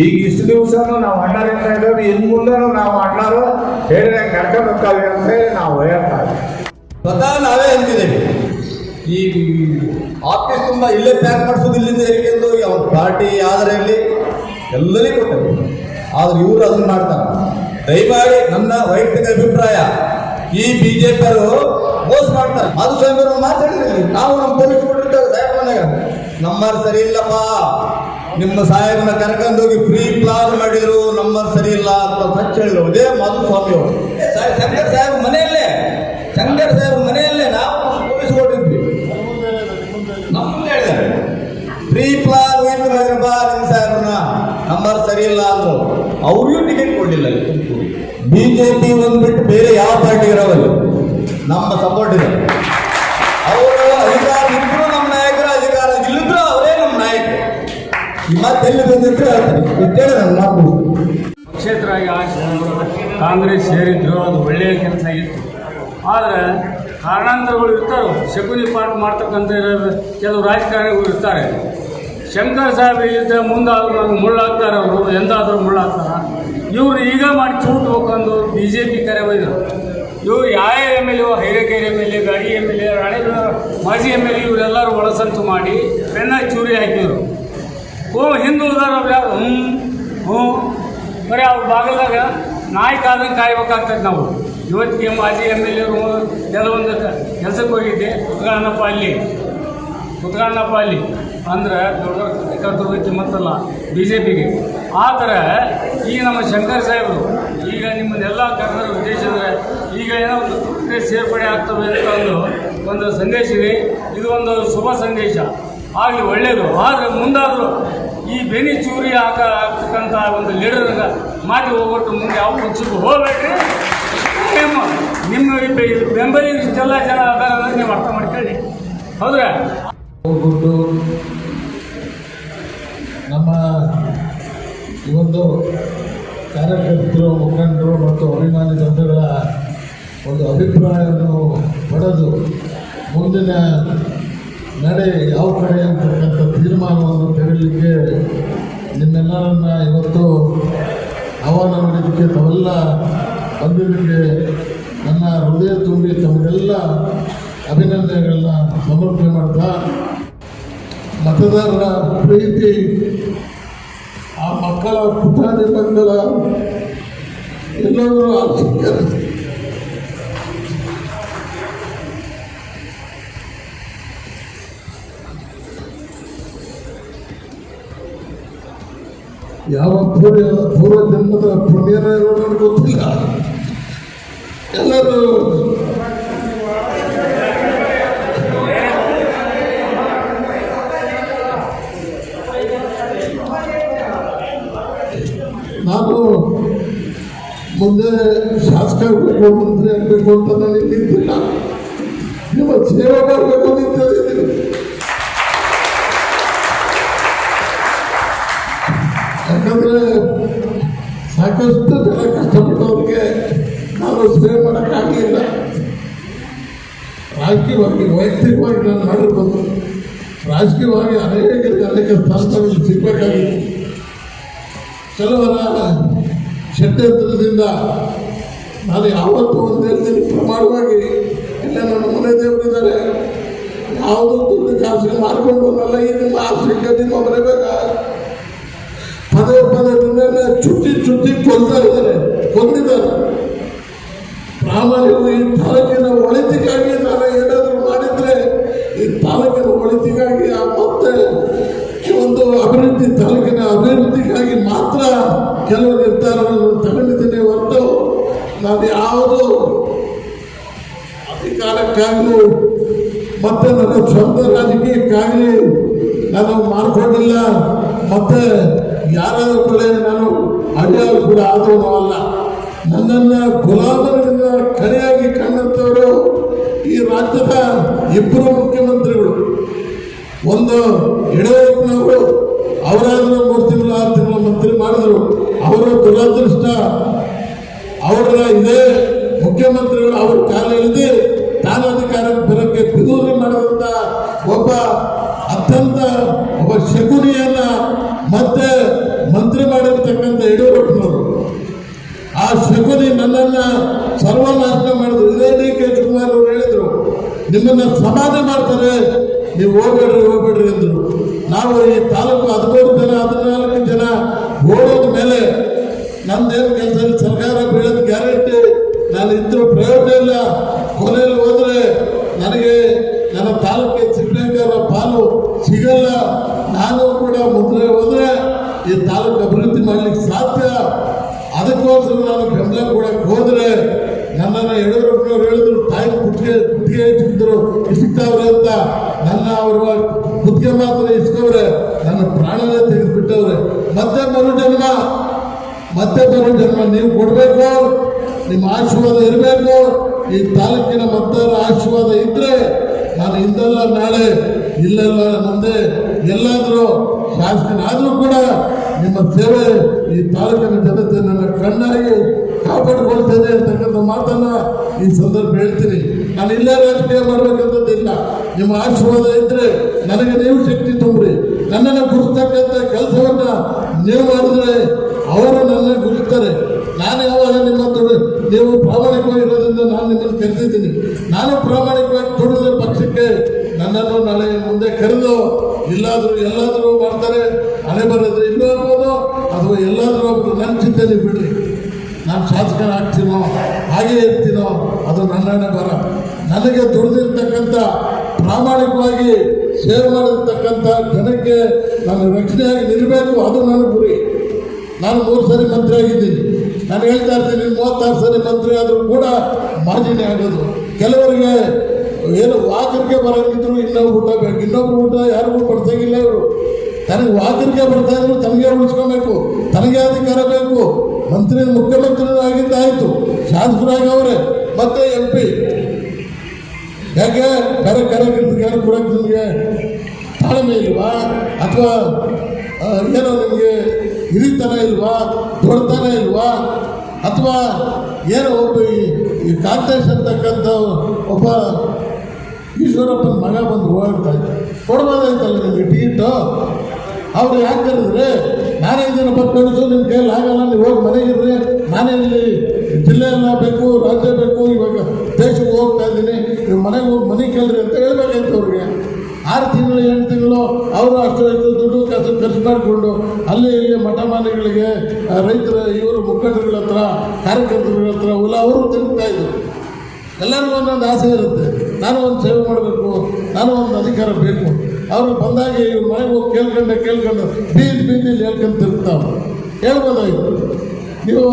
ಈಗ ಇಷ್ಟು ದಿವಸನೂ ನಾವು ಅಣ್ಣರಿಂದ ಇದ್ದೇವೆ ಇನ್ನು ಮುಂದೆನೂ ನಾವು ಅಣ್ಣರು ಹೇಳಿದಂಗೆ ನಡ್ಕೋಬೇಕಾಗಿ ಅಂತ ಹೇಳಿ ನಾವು ಹೇಳ್ತಾರೆ ಸ್ವತಃ ನಾವೇ ಅಂತಿದ್ದೇವೆ. ಈ ಆಫೀಸ್ ತುಂಬ ಇಲ್ಲೇ ಪ್ಯಾಕ್ ಮಾಡಿಸೋದು ಇಲ್ಲಿಂದ ಏರಿಕೆಂದು ಅವ್ರ ಪಾರ್ಟಿ ಆದರೆ ಇರಲಿ ಎಲ್ಲರಿಗೂ ಕೊಟ್ಟರು ಆದ್ರೆ ಇವರು ಅದನ್ನ ಮಾಡ್ತಾರೆ. ದಯಮಾಡಿ ನನ್ನ ವೈಯಕ್ತಿಕ ಅಭಿಪ್ರಾಯ, ಈ ಬಿಜೆಪಿಯವರು ಮೋಸ ಮಾಡ್ತಾರೆ. ಮಾಧುಸ್ವಾಮಿ ಅವರು ಮಾತಾಡಿದ್ರಿ ನಾವು ನಮ್ಮ ಪೊಲೀಸ್ ಕೊಟ್ಟಿರ್ತಾರೆ ಸಾಹೇಬ್ ಮನೆಗೆ. ನಮ್ಮರು ಸರಿ ಇಲ್ಲಪ್ಪ. ನಿಮ್ಮ ಸಾಹೇಬನ ಕರ್ಕೊಂಡೋಗಿ ಫ್ರೀ ಪ್ಲಾನ್ ಮಾಡಿದ್ರು ನಮ್ಮ ಸರಿ ಇಲ್ಲ ಅಂತ ಸಚ್ ಹೇಳಿದ್ರು. ಅದೇ ಮಾಧುಸ್ವಾಮಿ ಅವರು ಅವ್ರಿಗೂ ಟಿಕೆಟ್ ಕೊಡಲಿಲ್ಲ ಬಿಜೆಪಿ ಒಂದು ಬಿಟ್ಟು ಬೇರೆ ಯಾವ ಪಾರ್ಟಿ ಇರೋವಲ್ಲ ನಮ್ಮ ಸಪೋರ್ಟ್ ಇದೆ ಅವರು ಅಧಿಕಾರ ಇದ್ರು ನಮ್ಮ ನಾಯಕರು ಅಧಿಕಾರ ಇಲ್ಲಿದ್ರು ಅವರೇ ನಮ್ಮ ನಾಯಕರು. ಮತ್ತೆಲ್ಲಿ ಬಂದಿದ್ರು ಹೇಳ್ತಾರೆ. ಇಷ್ಟೇಳಿ ನನ್ನ ಮಾತು. ಕ್ಷೇತ್ರವಾಗಿ ಕಾಂಗ್ರೆಸ್ ಸೇರಿದ್ರು ಅದು ಒಳ್ಳೆಯ ಕೆಲಸ ಇತ್ತು. ಆದರೆ ಕಾರಣಾಂತರಗಳು ಇರ್ತಾರೆ ಶಕುನಿ ಪಾಠ ಮಾಡ್ತಕ್ಕಂಥ ಕೆಲವು ರಾಜಕಾರಣಿಗಳು ಇರ್ತಾರೆ. ಶಂಕರ್ ಸಾಹೇಬ್ ಇದ್ದ ಮುಂದಾದ್ರೂ ಮುಳ್ಳಾಗ್ತಾರೆ ಅವರು ಎಂದಾದರೂ ಮುಳ್ಳಾಗ್ತಾರ. ಇವರು ಈಗ ಮಾಡಿ ಚೂಟ್ ಹೋಗ್ಕೊಂಡು ಬಿ ಜೆ ಪಿ ಕರೆ ಒಯ್ದರು ಇವ್ರು ಯಾವ M L A Hirekere M L A ಗಾಡಿ ಎಂ ಎಲ್ ಎ ಮಾಜಿ ಎಂ ಎಲ್ ಎ ಇವರೆಲ್ಲರೂ ಒಳಸಂತು ಮಾಡಿ ಬೆನ್ನ ಚೂರಿ ಹಾಕಿದ್ರು. ಓ, ಹಿಂದೂ ಉದಾರ ಅವ್ರು. ಹ್ಞೂ ಹ್ಞೂ ಬರೀ ಅವ್ರ ಬಾಗಲ್ದಾಗ ನಾಯಿ ಕಾದಂಗೆ ಕಾಯ್ಬೇಕಾಗ್ತದೆ ನಾವು. ಇವತ್ತಿಗೆ ಮಾಜಿ ಎಂ ಎಲ್ ಎರು ಕೆಲವೊಂದು ಕೆಲಸಕ್ಕೆ ಹೋಗಿದ್ದೆ. ಕುತ್ಕಣ್ಣಪ್ಪ ಅಲ್ಲಿ. ಕುತ್ಕಣ್ಣಪ್ಪ ಅಲ್ಲಿ. ಅಂದ್ರೆ ದೊಡ್ಡ ಕತ್ತಿ ಮತ್ತಲ್ಲ ಬಿ ಜೆ ಪಿಗೆ ಆದರೆ ಈಗ ನಮ್ಮ ಶಂಕರ್ ಸಾಹೇಬರು, ಈಗ ನಿಮ್ಮನ್ನೆಲ್ಲ ಕರ್ನಾಟಕ ಉದ್ದೇಶ ಈಗ ಏನೋ ಒಂದು ಸೇರ್ಪಡೆ ಆಗ್ತವೆ ಅಂತ ಒಂದು ಒಂದು ಸಂದೇಶ ಇದೆ. ಇದು ಒಂದು ಶುಭ ಸಂದೇಶ. ಆಗಲಿ ಒಳ್ಳೆಯದು ಆದರೆ ಮುಂದಾದರೂ ಈ ಬೆನಿ ಚೂರಿ ಹಾಕ ಆಗ್ತಕ್ಕಂಥ ಒಂದು ಲೀಡರ್ ಮಾತಿ ಹೋಗ್ಬಿಟ್ಟು ಮುಂದೆ ಯಾವ ಪಕ್ಷಕ್ಕೂ ಹೋಗ್ಬೇಡ್ರಿ. ನಿಮ್ಮ ನಿಮ್ಮ ಬೆಂಬಲಿಗರು ಇಷ್ಟೆಲ್ಲ ಜನ ಅಂದ್ರೆ ನೀವು ಅರ್ಥ ಮಾಡ್ಕೊಳ್ಳಿ. ಹೌದ್ರಾ? ಹೋಗ್ಬಿಟ್ಟು ನಮ್ಮ ಈ ಕಾರ್ಯಕರ್ತರು, ಮುಖಂಡರು ಮತ್ತು ಅಭಿಮಾನಿ ಜನಗಳ ಒಂದು ಅಭಿಪ್ರಾಯವನ್ನು ಪಡೆದು ಮುಂದಿನ ನಡೆ ಯಾವ ಕಡೆ ಅಂತಕ್ಕಂಥ ತೀರ್ಮಾನವನ್ನು ತೆಗೆಯಲಿಕ್ಕೆ ನಿಮ್ಮೆಲ್ಲರನ್ನ ಇವತ್ತು ಆಹ್ವಾನ ಮಾಡಿದ್ದಕ್ಕೆ ತಾವೆಲ್ಲ ಬಂದಿದ್ದಕ್ಕೆ ನನ್ನ ಹೃದಯ ತುಂಬಿ ತಮಗೆಲ್ಲ ಅಭಿನಂದನೆಗಳನ್ನ ಸಮರ್ಪಣೆ ಮಾಡ್ತಾ ಮತದಾರರ ಪ್ರೀತಿ. ಆ ಮಕ್ಕಳ ಮಕ್ಕಳ ಎಲ್ಲರೂ ಯಾವ ಪೂರ್ವ ಪೂರ್ವ ಜನ್ಮದ ಪುಣ್ಯನ ಗೊತ್ತಿಲ್ಲ. ಎಲ್ಲರೂ ಮುಂದೆ ಶಾಸಕ ಆಗಬೇಕು ಮಂತ್ರಿ ಆಗಬೇಕು ಅಂತ ನಾನು ನಿಂತಿಲ್ಲ ನಿಮ್ಮ ಸೇವೆ ಮಾಡಬೇಕು ಅಂತ ಹೇಳಿದ್ದೀನಿ ಯಾಕಂದ್ರೆ ಸಾಕಷ್ಟು ಜನ ಕಷ್ಟಪಟ್ಟವ್ರಿಗೆ ನಾನು ಸೇವೆ ಮಾಡೋಕ್ಕಾಗಲಿಲ್ಲ ರಾಜಕೀಯವಾಗಿ, ವೈಯಕ್ತಿಕವಾಗಿ ನಾನು ಮಾಡಿರ್ಬೋದು ರಾಜಕೀಯವಾಗಿ ಅನೇಕರಿಗೆ ಅನೇಕ ಸ್ಥಾನಗಳು ಸಿಗಬೇಕಾಗಿತ್ತು. ಕೆಲವರ ಷಡ್ಯಂತ್ರದಿಂದ ನಾನು ಯಾವತ್ತೂ ಒಂದು ಹೇಳ್ತೀನಿ ಪ್ರಮಾಣವಾಗಿ ಇಲ್ಲ ನನ್ನ ಮನೆ ದೇವರಿದ್ದಾರೆ ಯಾವುದೋ ದುಡ್ಡು ಜಾಸ್ತಿ ಮಾರ್ಕೊಂಡು ಬರಲ್ಲ ಏನಿಲ್ಲ ಯಡಿಯೂರಪ್ಪನವರು ಅವರಾದ್ರೂ ಮೂರು ತಿಂಗಳು ಆರು ತಿಂಗಳು ಮಂತ್ರಿ ಮಾಡಿದ್ರು. ಅವರ ದುರದೃಷ್ಟ. ಅವರ ಇದೇ ಮುಖ್ಯಮಂತ್ರಿಗಳು ಅವ್ರ ಕಾಲ ಇಳಿದು ತಾನು ಅಧಿಕಾರಕ್ಕೆ ಬರೋಕ್ಕೆ ಬಿಡುಗಡೆ ಮಾಡಿದಂತ ಒಬ್ಬ ಅತ್ಯಂತ ಒಬ್ಬ ಶಕುನಿಯನ್ನ ಮತ್ತೆ ಮಂತ್ರಿ ಮಾಡಿರ್ತಕ್ಕಂಥ ಯಡಿಯೂರಪ್ಪನವರು. ಆ ಶಕುನಿ ನನ್ನನ್ನ ಸರ್ವನಾಶ ಮಾಡಿದ್ರು. ಇದೇ ಡಿ ಕೆ ಶಿವಕುಮಾರ್ ಅವರು ಹೇಳಿದ್ರು, ನಿಮ್ಮನ್ನ ಸಮಾಧಿ ಮಾಡ್ತಾರೆ. ನೀವು ಹೋಗ್ಬೇಡ್ರಿ ಹೋಗ್ಬೇಡ್ರಿ ಅಂದ್ರು. ನಾವು ಈ ತಾಲೂಕು ಹದಿಮೂರು ಜನ, ಹದಿನಾಲ್ಕು ಜನ ಓಡೋದ ಮೇಲೆ ನಮ್ದೇನು ಕೆಲಸ ಸರ್ಕಾರ ಬೀಳೋದು ಗ್ಯಾರಂಟಿ ನಾನು ಇದ್ರೂ ಪ್ರಯೋಜನ ಇಲ್ಲ ಕೊನೆಯಲ್ಲಿ ಹೋದ್ರೆ ನನಗೆ ನನ್ನ ತಾಲೂಕಿಗೆ ಸಿಗ್ಬೇಕಾದ ಪಾಲು ಸಿಗಲ್ಲ ನಾನು ಕೂಡ ಮುಂದೆ ಹೋದ್ರೆ ಈ ತಾಲೂಕು ಅಭಿವೃದ್ಧಿ ಮಾಡ್ಲಿಕ್ಕೆ ಸಾಧ್ಯ ಅದಕ್ಕೋಸ್ಕರ ನಾನು ಬೆಂಬಲ ಕೊಡಕ್ಕೆ ಹೋದ್ರೆ ನನ್ನನ್ನು ಯಡಿಯೂರಪ್ಪನವ್ರು ಹೇಳಿದ್ರು ತಾಯಿ ಕುತ್ತಿಗೆ ಕುತ್ತಿಗೆ ಸಿಕ್ತಾವ್ರೆ ಅಂತ ನನ್ನ ಅವರ ಮುದ್ದೆ ಮಾತ್ರ ಇಸ್ಕವ್ರೆ, ನನ್ನ ಪ್ರಾಣನೇ ತೆಗೆದುಬಿಟ್ಟವ್ರೆ. ಮತ್ತೆ ಮರು ಜನ್ಮ, ಮತ್ತೆ ಬರೋ ಜನ್ಮ ನೀವು ಕೊಡಬೇಕು, ನಿಮ್ಮ ಆಶೀರ್ವಾದ ಇರಬೇಕು. ಈ ತಾಲೂಕಿನ ಮತದಾರರ ಆಶೀರ್ವಾದ ಇದ್ರೆ ನಾನು ಇಂದಲ್ಲ ನಾಳೆ, ಇಲ್ಲೆಲ್ಲ ಮುಂದೆ ಎಲ್ಲಾದರೂ ಶಾಸಕನಾದರೂ ಕೂಡ ನಿಮ್ಮ ಸೇವೆ ಈ ತಾಲೂಕಿನ ಜನತೆ ನನ್ನ ಕಣ್ಣಾಗಿ ಕಾಪಾಡಿಕೊಳ್ತೇನೆ ಅಂತಕ್ಕಂಥ ಮಾತನ್ನ ಈ ಸಂದರ್ಭ ಹೇಳ್ತೀನಿ. ನಾನು ಇಲ್ಲೇ ರಾಜಕೀಯ ಮಾಡ್ಬೇಕಂತದ್ದಿಲ್ಲ. ನಿಮ್ಮ ಆಶೀರ್ವಾದ ಇದ್ರೆ ನನಗೆ ನೀವು ಶಕ್ತಿ ತುಂಬ್ರಿ. ನನ್ನನ್ನು ಗುರುತಕ್ಕಂಥ ಕೆಲಸವನ್ನ ನೀವು ಮಾಡಿದ್ರೆ ಅವರು ನನ್ನ ಗುರುತಾರೆ ನಾನು ಯಾವಾಗ ನಿಮ್ಮ ನೀವು ಪ್ರಾಮಾಣಿಕವಾಗಿರೋದ್ರಿಂದ ನಾನು ನಿಮ್ಮನ್ನು ಕರೆದಿದ್ದೀನಿ. ನಾನು ಪ್ರಾಮಾಣಿಕವಾಗಿ ತೊಡದ ಪಕ್ಷಕ್ಕೆ ನನ್ನನ್ನು ನಾಳೆ ಮುಂದೆ ಕರೆದು ಇಲ್ಲಾದರೂ ಎಲ್ಲಾದರೂ ಮಾಡ್ತಾರೆ. ಹಣೆ ಬರೋದ್ರೆ ಇಲ್ಲೋ ಆಗ್ಬೋದು. ಅಥವಾ ಎಲ್ಲಾದರೂ ಒಬ್ಬರು ನನ್ನ ಚಿಂತೆ ಬಿಡ್ರಿ. ನಾನು ಶಾಸಕನಾಗ್ತೀನೋ ಹಾಗೆ ಇರ್ತೀನೋ, ಅದು ನನ್ನ ಬರ. ನನಗೆ ದುಡಿದಿರ್ತಕ್ಕಂಥ ಪ್ರಾಮಾಣಿಕವಾಗಿ ಸೇವೆ ಮಾಡಿರ್ತಕ್ಕಂಥ ಜನಕ್ಕೆ ನಾನು ರಕ್ಷಣೆಯಾಗಿ ನಿಲ್ಲಬೇಕು ಅದು ನನ್ನ ಗುರಿ. ನಾನು ಮೂರು ಸಾರಿ ಮಂತ್ರಿ ಆಗಿದ್ದೀನಿ. ನಾನು ಹೇಳ್ತಾ ಇರ್ತೀನಿ, ಮೂವತ್ತಾರು ಸರಿ ಮಂತ್ರಿ ಆದರೂ ಕೂಡ ಮಾಜಿನೇ ಆಗೋದು. ಕೆಲವರಿಗೆ ಏನು ವಾಕರಿಗೆ ಬರೋಂಗಿದ್ರು ಇನ್ನೊಬ್ರು ಊಟ ಬೇಕು. ಇನ್ನೊಬ್ರು ಊಟ ಯಾರಿಗೂ ಕೊಡ್ತಾಗಿಲ್ಲ ಇವರು. ತನಗೆ ವಾಕರಿಗೆ ಬರ್ತಾ ಇದ್ರು ತನಗೆ ಉಳಿಸ್ಕೊಬೇಕು. ತನಗೆ ಅಧಿಕಾರ ಬೇಕು. ಮಂತ್ರಿ ಮುಖ್ಯಮಂತ್ರಿ ಆಗಿದ್ದಾಯಿತು ಶಾಸಕರಾಗಿ ಅವರೇ, ಮತ್ತೆ ಎಂ ಪಿ. ಯಾಕೆ? ಕರೆ ಕರೆ ಕೊಡಕ್ಕೆ ನಿಮಗೆ ತಾಳ್ಮೆ ಇಲ್ವಾ? ಅಥವಾ ಏನೋ ನಿಮಗೆ ಹಿರಿತನ ಇಲ್ವಾ? ದೊಡ್ಡತನ ಇಲ್ವಾ? ಅಥವಾ ಏನೋ ಒಬ್ಬ ಈ- ಕಾಂಗ್ರೆಸ್ ಅಂತಕ್ಕಂಥ ಒಬ್ಬ ಈಶ್ವರಪ್ಪನ ಮಗ ಬಂದು ಓಡಾಡ್ತಾ ಇದ್ದ. ಕೊಡ್ಬೋದಾಯ್ತಲ್ಲ ನಿಮಗೆ ಟೀಟು ಅವ್ರು ಯಾಕೆ ಕರೆದ್ರೆ ನಾನೇ ಇದನ್ನು ಕಳಿಸು ನಿಮ್ಮ ಕೈಯಲ್ಲಿ ಆಗಲ್ಲ ನೀವು ಹೋಗಿ ಮನೆಗಿರ್ರಿ ನಾನೇ ಇಲ್ಲಿ ಜಿಲ್ಲೆ ಎಲ್ಲ ಬೇಕು, ರಾಜ್ಯ ಬೇಕು, ಇವಾಗ ದೇಶಕ್ಕೆ ಹೋಗ್ತಾ ಇದ್ದೀನಿ. ನಿಮ್ಮ ಮನೆಗೆ ಹೋಗಿ ಮನೆ ಕೇಳ್ರಿ ಅಂತ ಹೇಳ್ಬೇಕಾಯ್ತು ಅವ್ರಿಗೆ. ಆರು ತಿಂಗಳು, ಎಂಟು ತಿಂಗಳು ಅವರು ಅಷ್ಟು ದುಡ್ಡು ಕಸು ಖರ್ಚು ಮಾಡಿಕೊಂಡು ಅಲ್ಲಿ ಇಲ್ಲಿ ಮಠ ಮಾನಿಗಳಿಗೆ ರೈತರ ಇವರು ಮುಖಂಡರುಗಳ ಹತ್ರ, ಕಾರ್ಯಕರ್ತರುಗಳ ಹತ್ರ ಎಲ್ಲ ಅವರು ತಿಂತಾ ಇದ್ರು. ಎಲ್ಲರಿಗೂ ಒಂದೊಂದು ಆಸೆ ಇರುತ್ತೆ. ನಾನು ಒಂದು ಸೇವೆ ಮಾಡಬೇಕು, ನಾನು ಒಂದು ಅಧಿಕಾರ ಬೇಕು. ಅವರು ಬಂದಾಗ ಇವ್ರು ಮನೆಗೆ ಹೋಗಿ ಕೇಳ್ಕೊಂಡೆ, ಕೇಳ್ಕೊಂಡು ಬೀದಿ ಬೀದಿಲಿ ಹೇಳ್ಕೊಂಡು ತಿರುಗ್ತಾವೆ ಹೇಳ್ಬೋದಾಗಿತ್ತು ನೀವು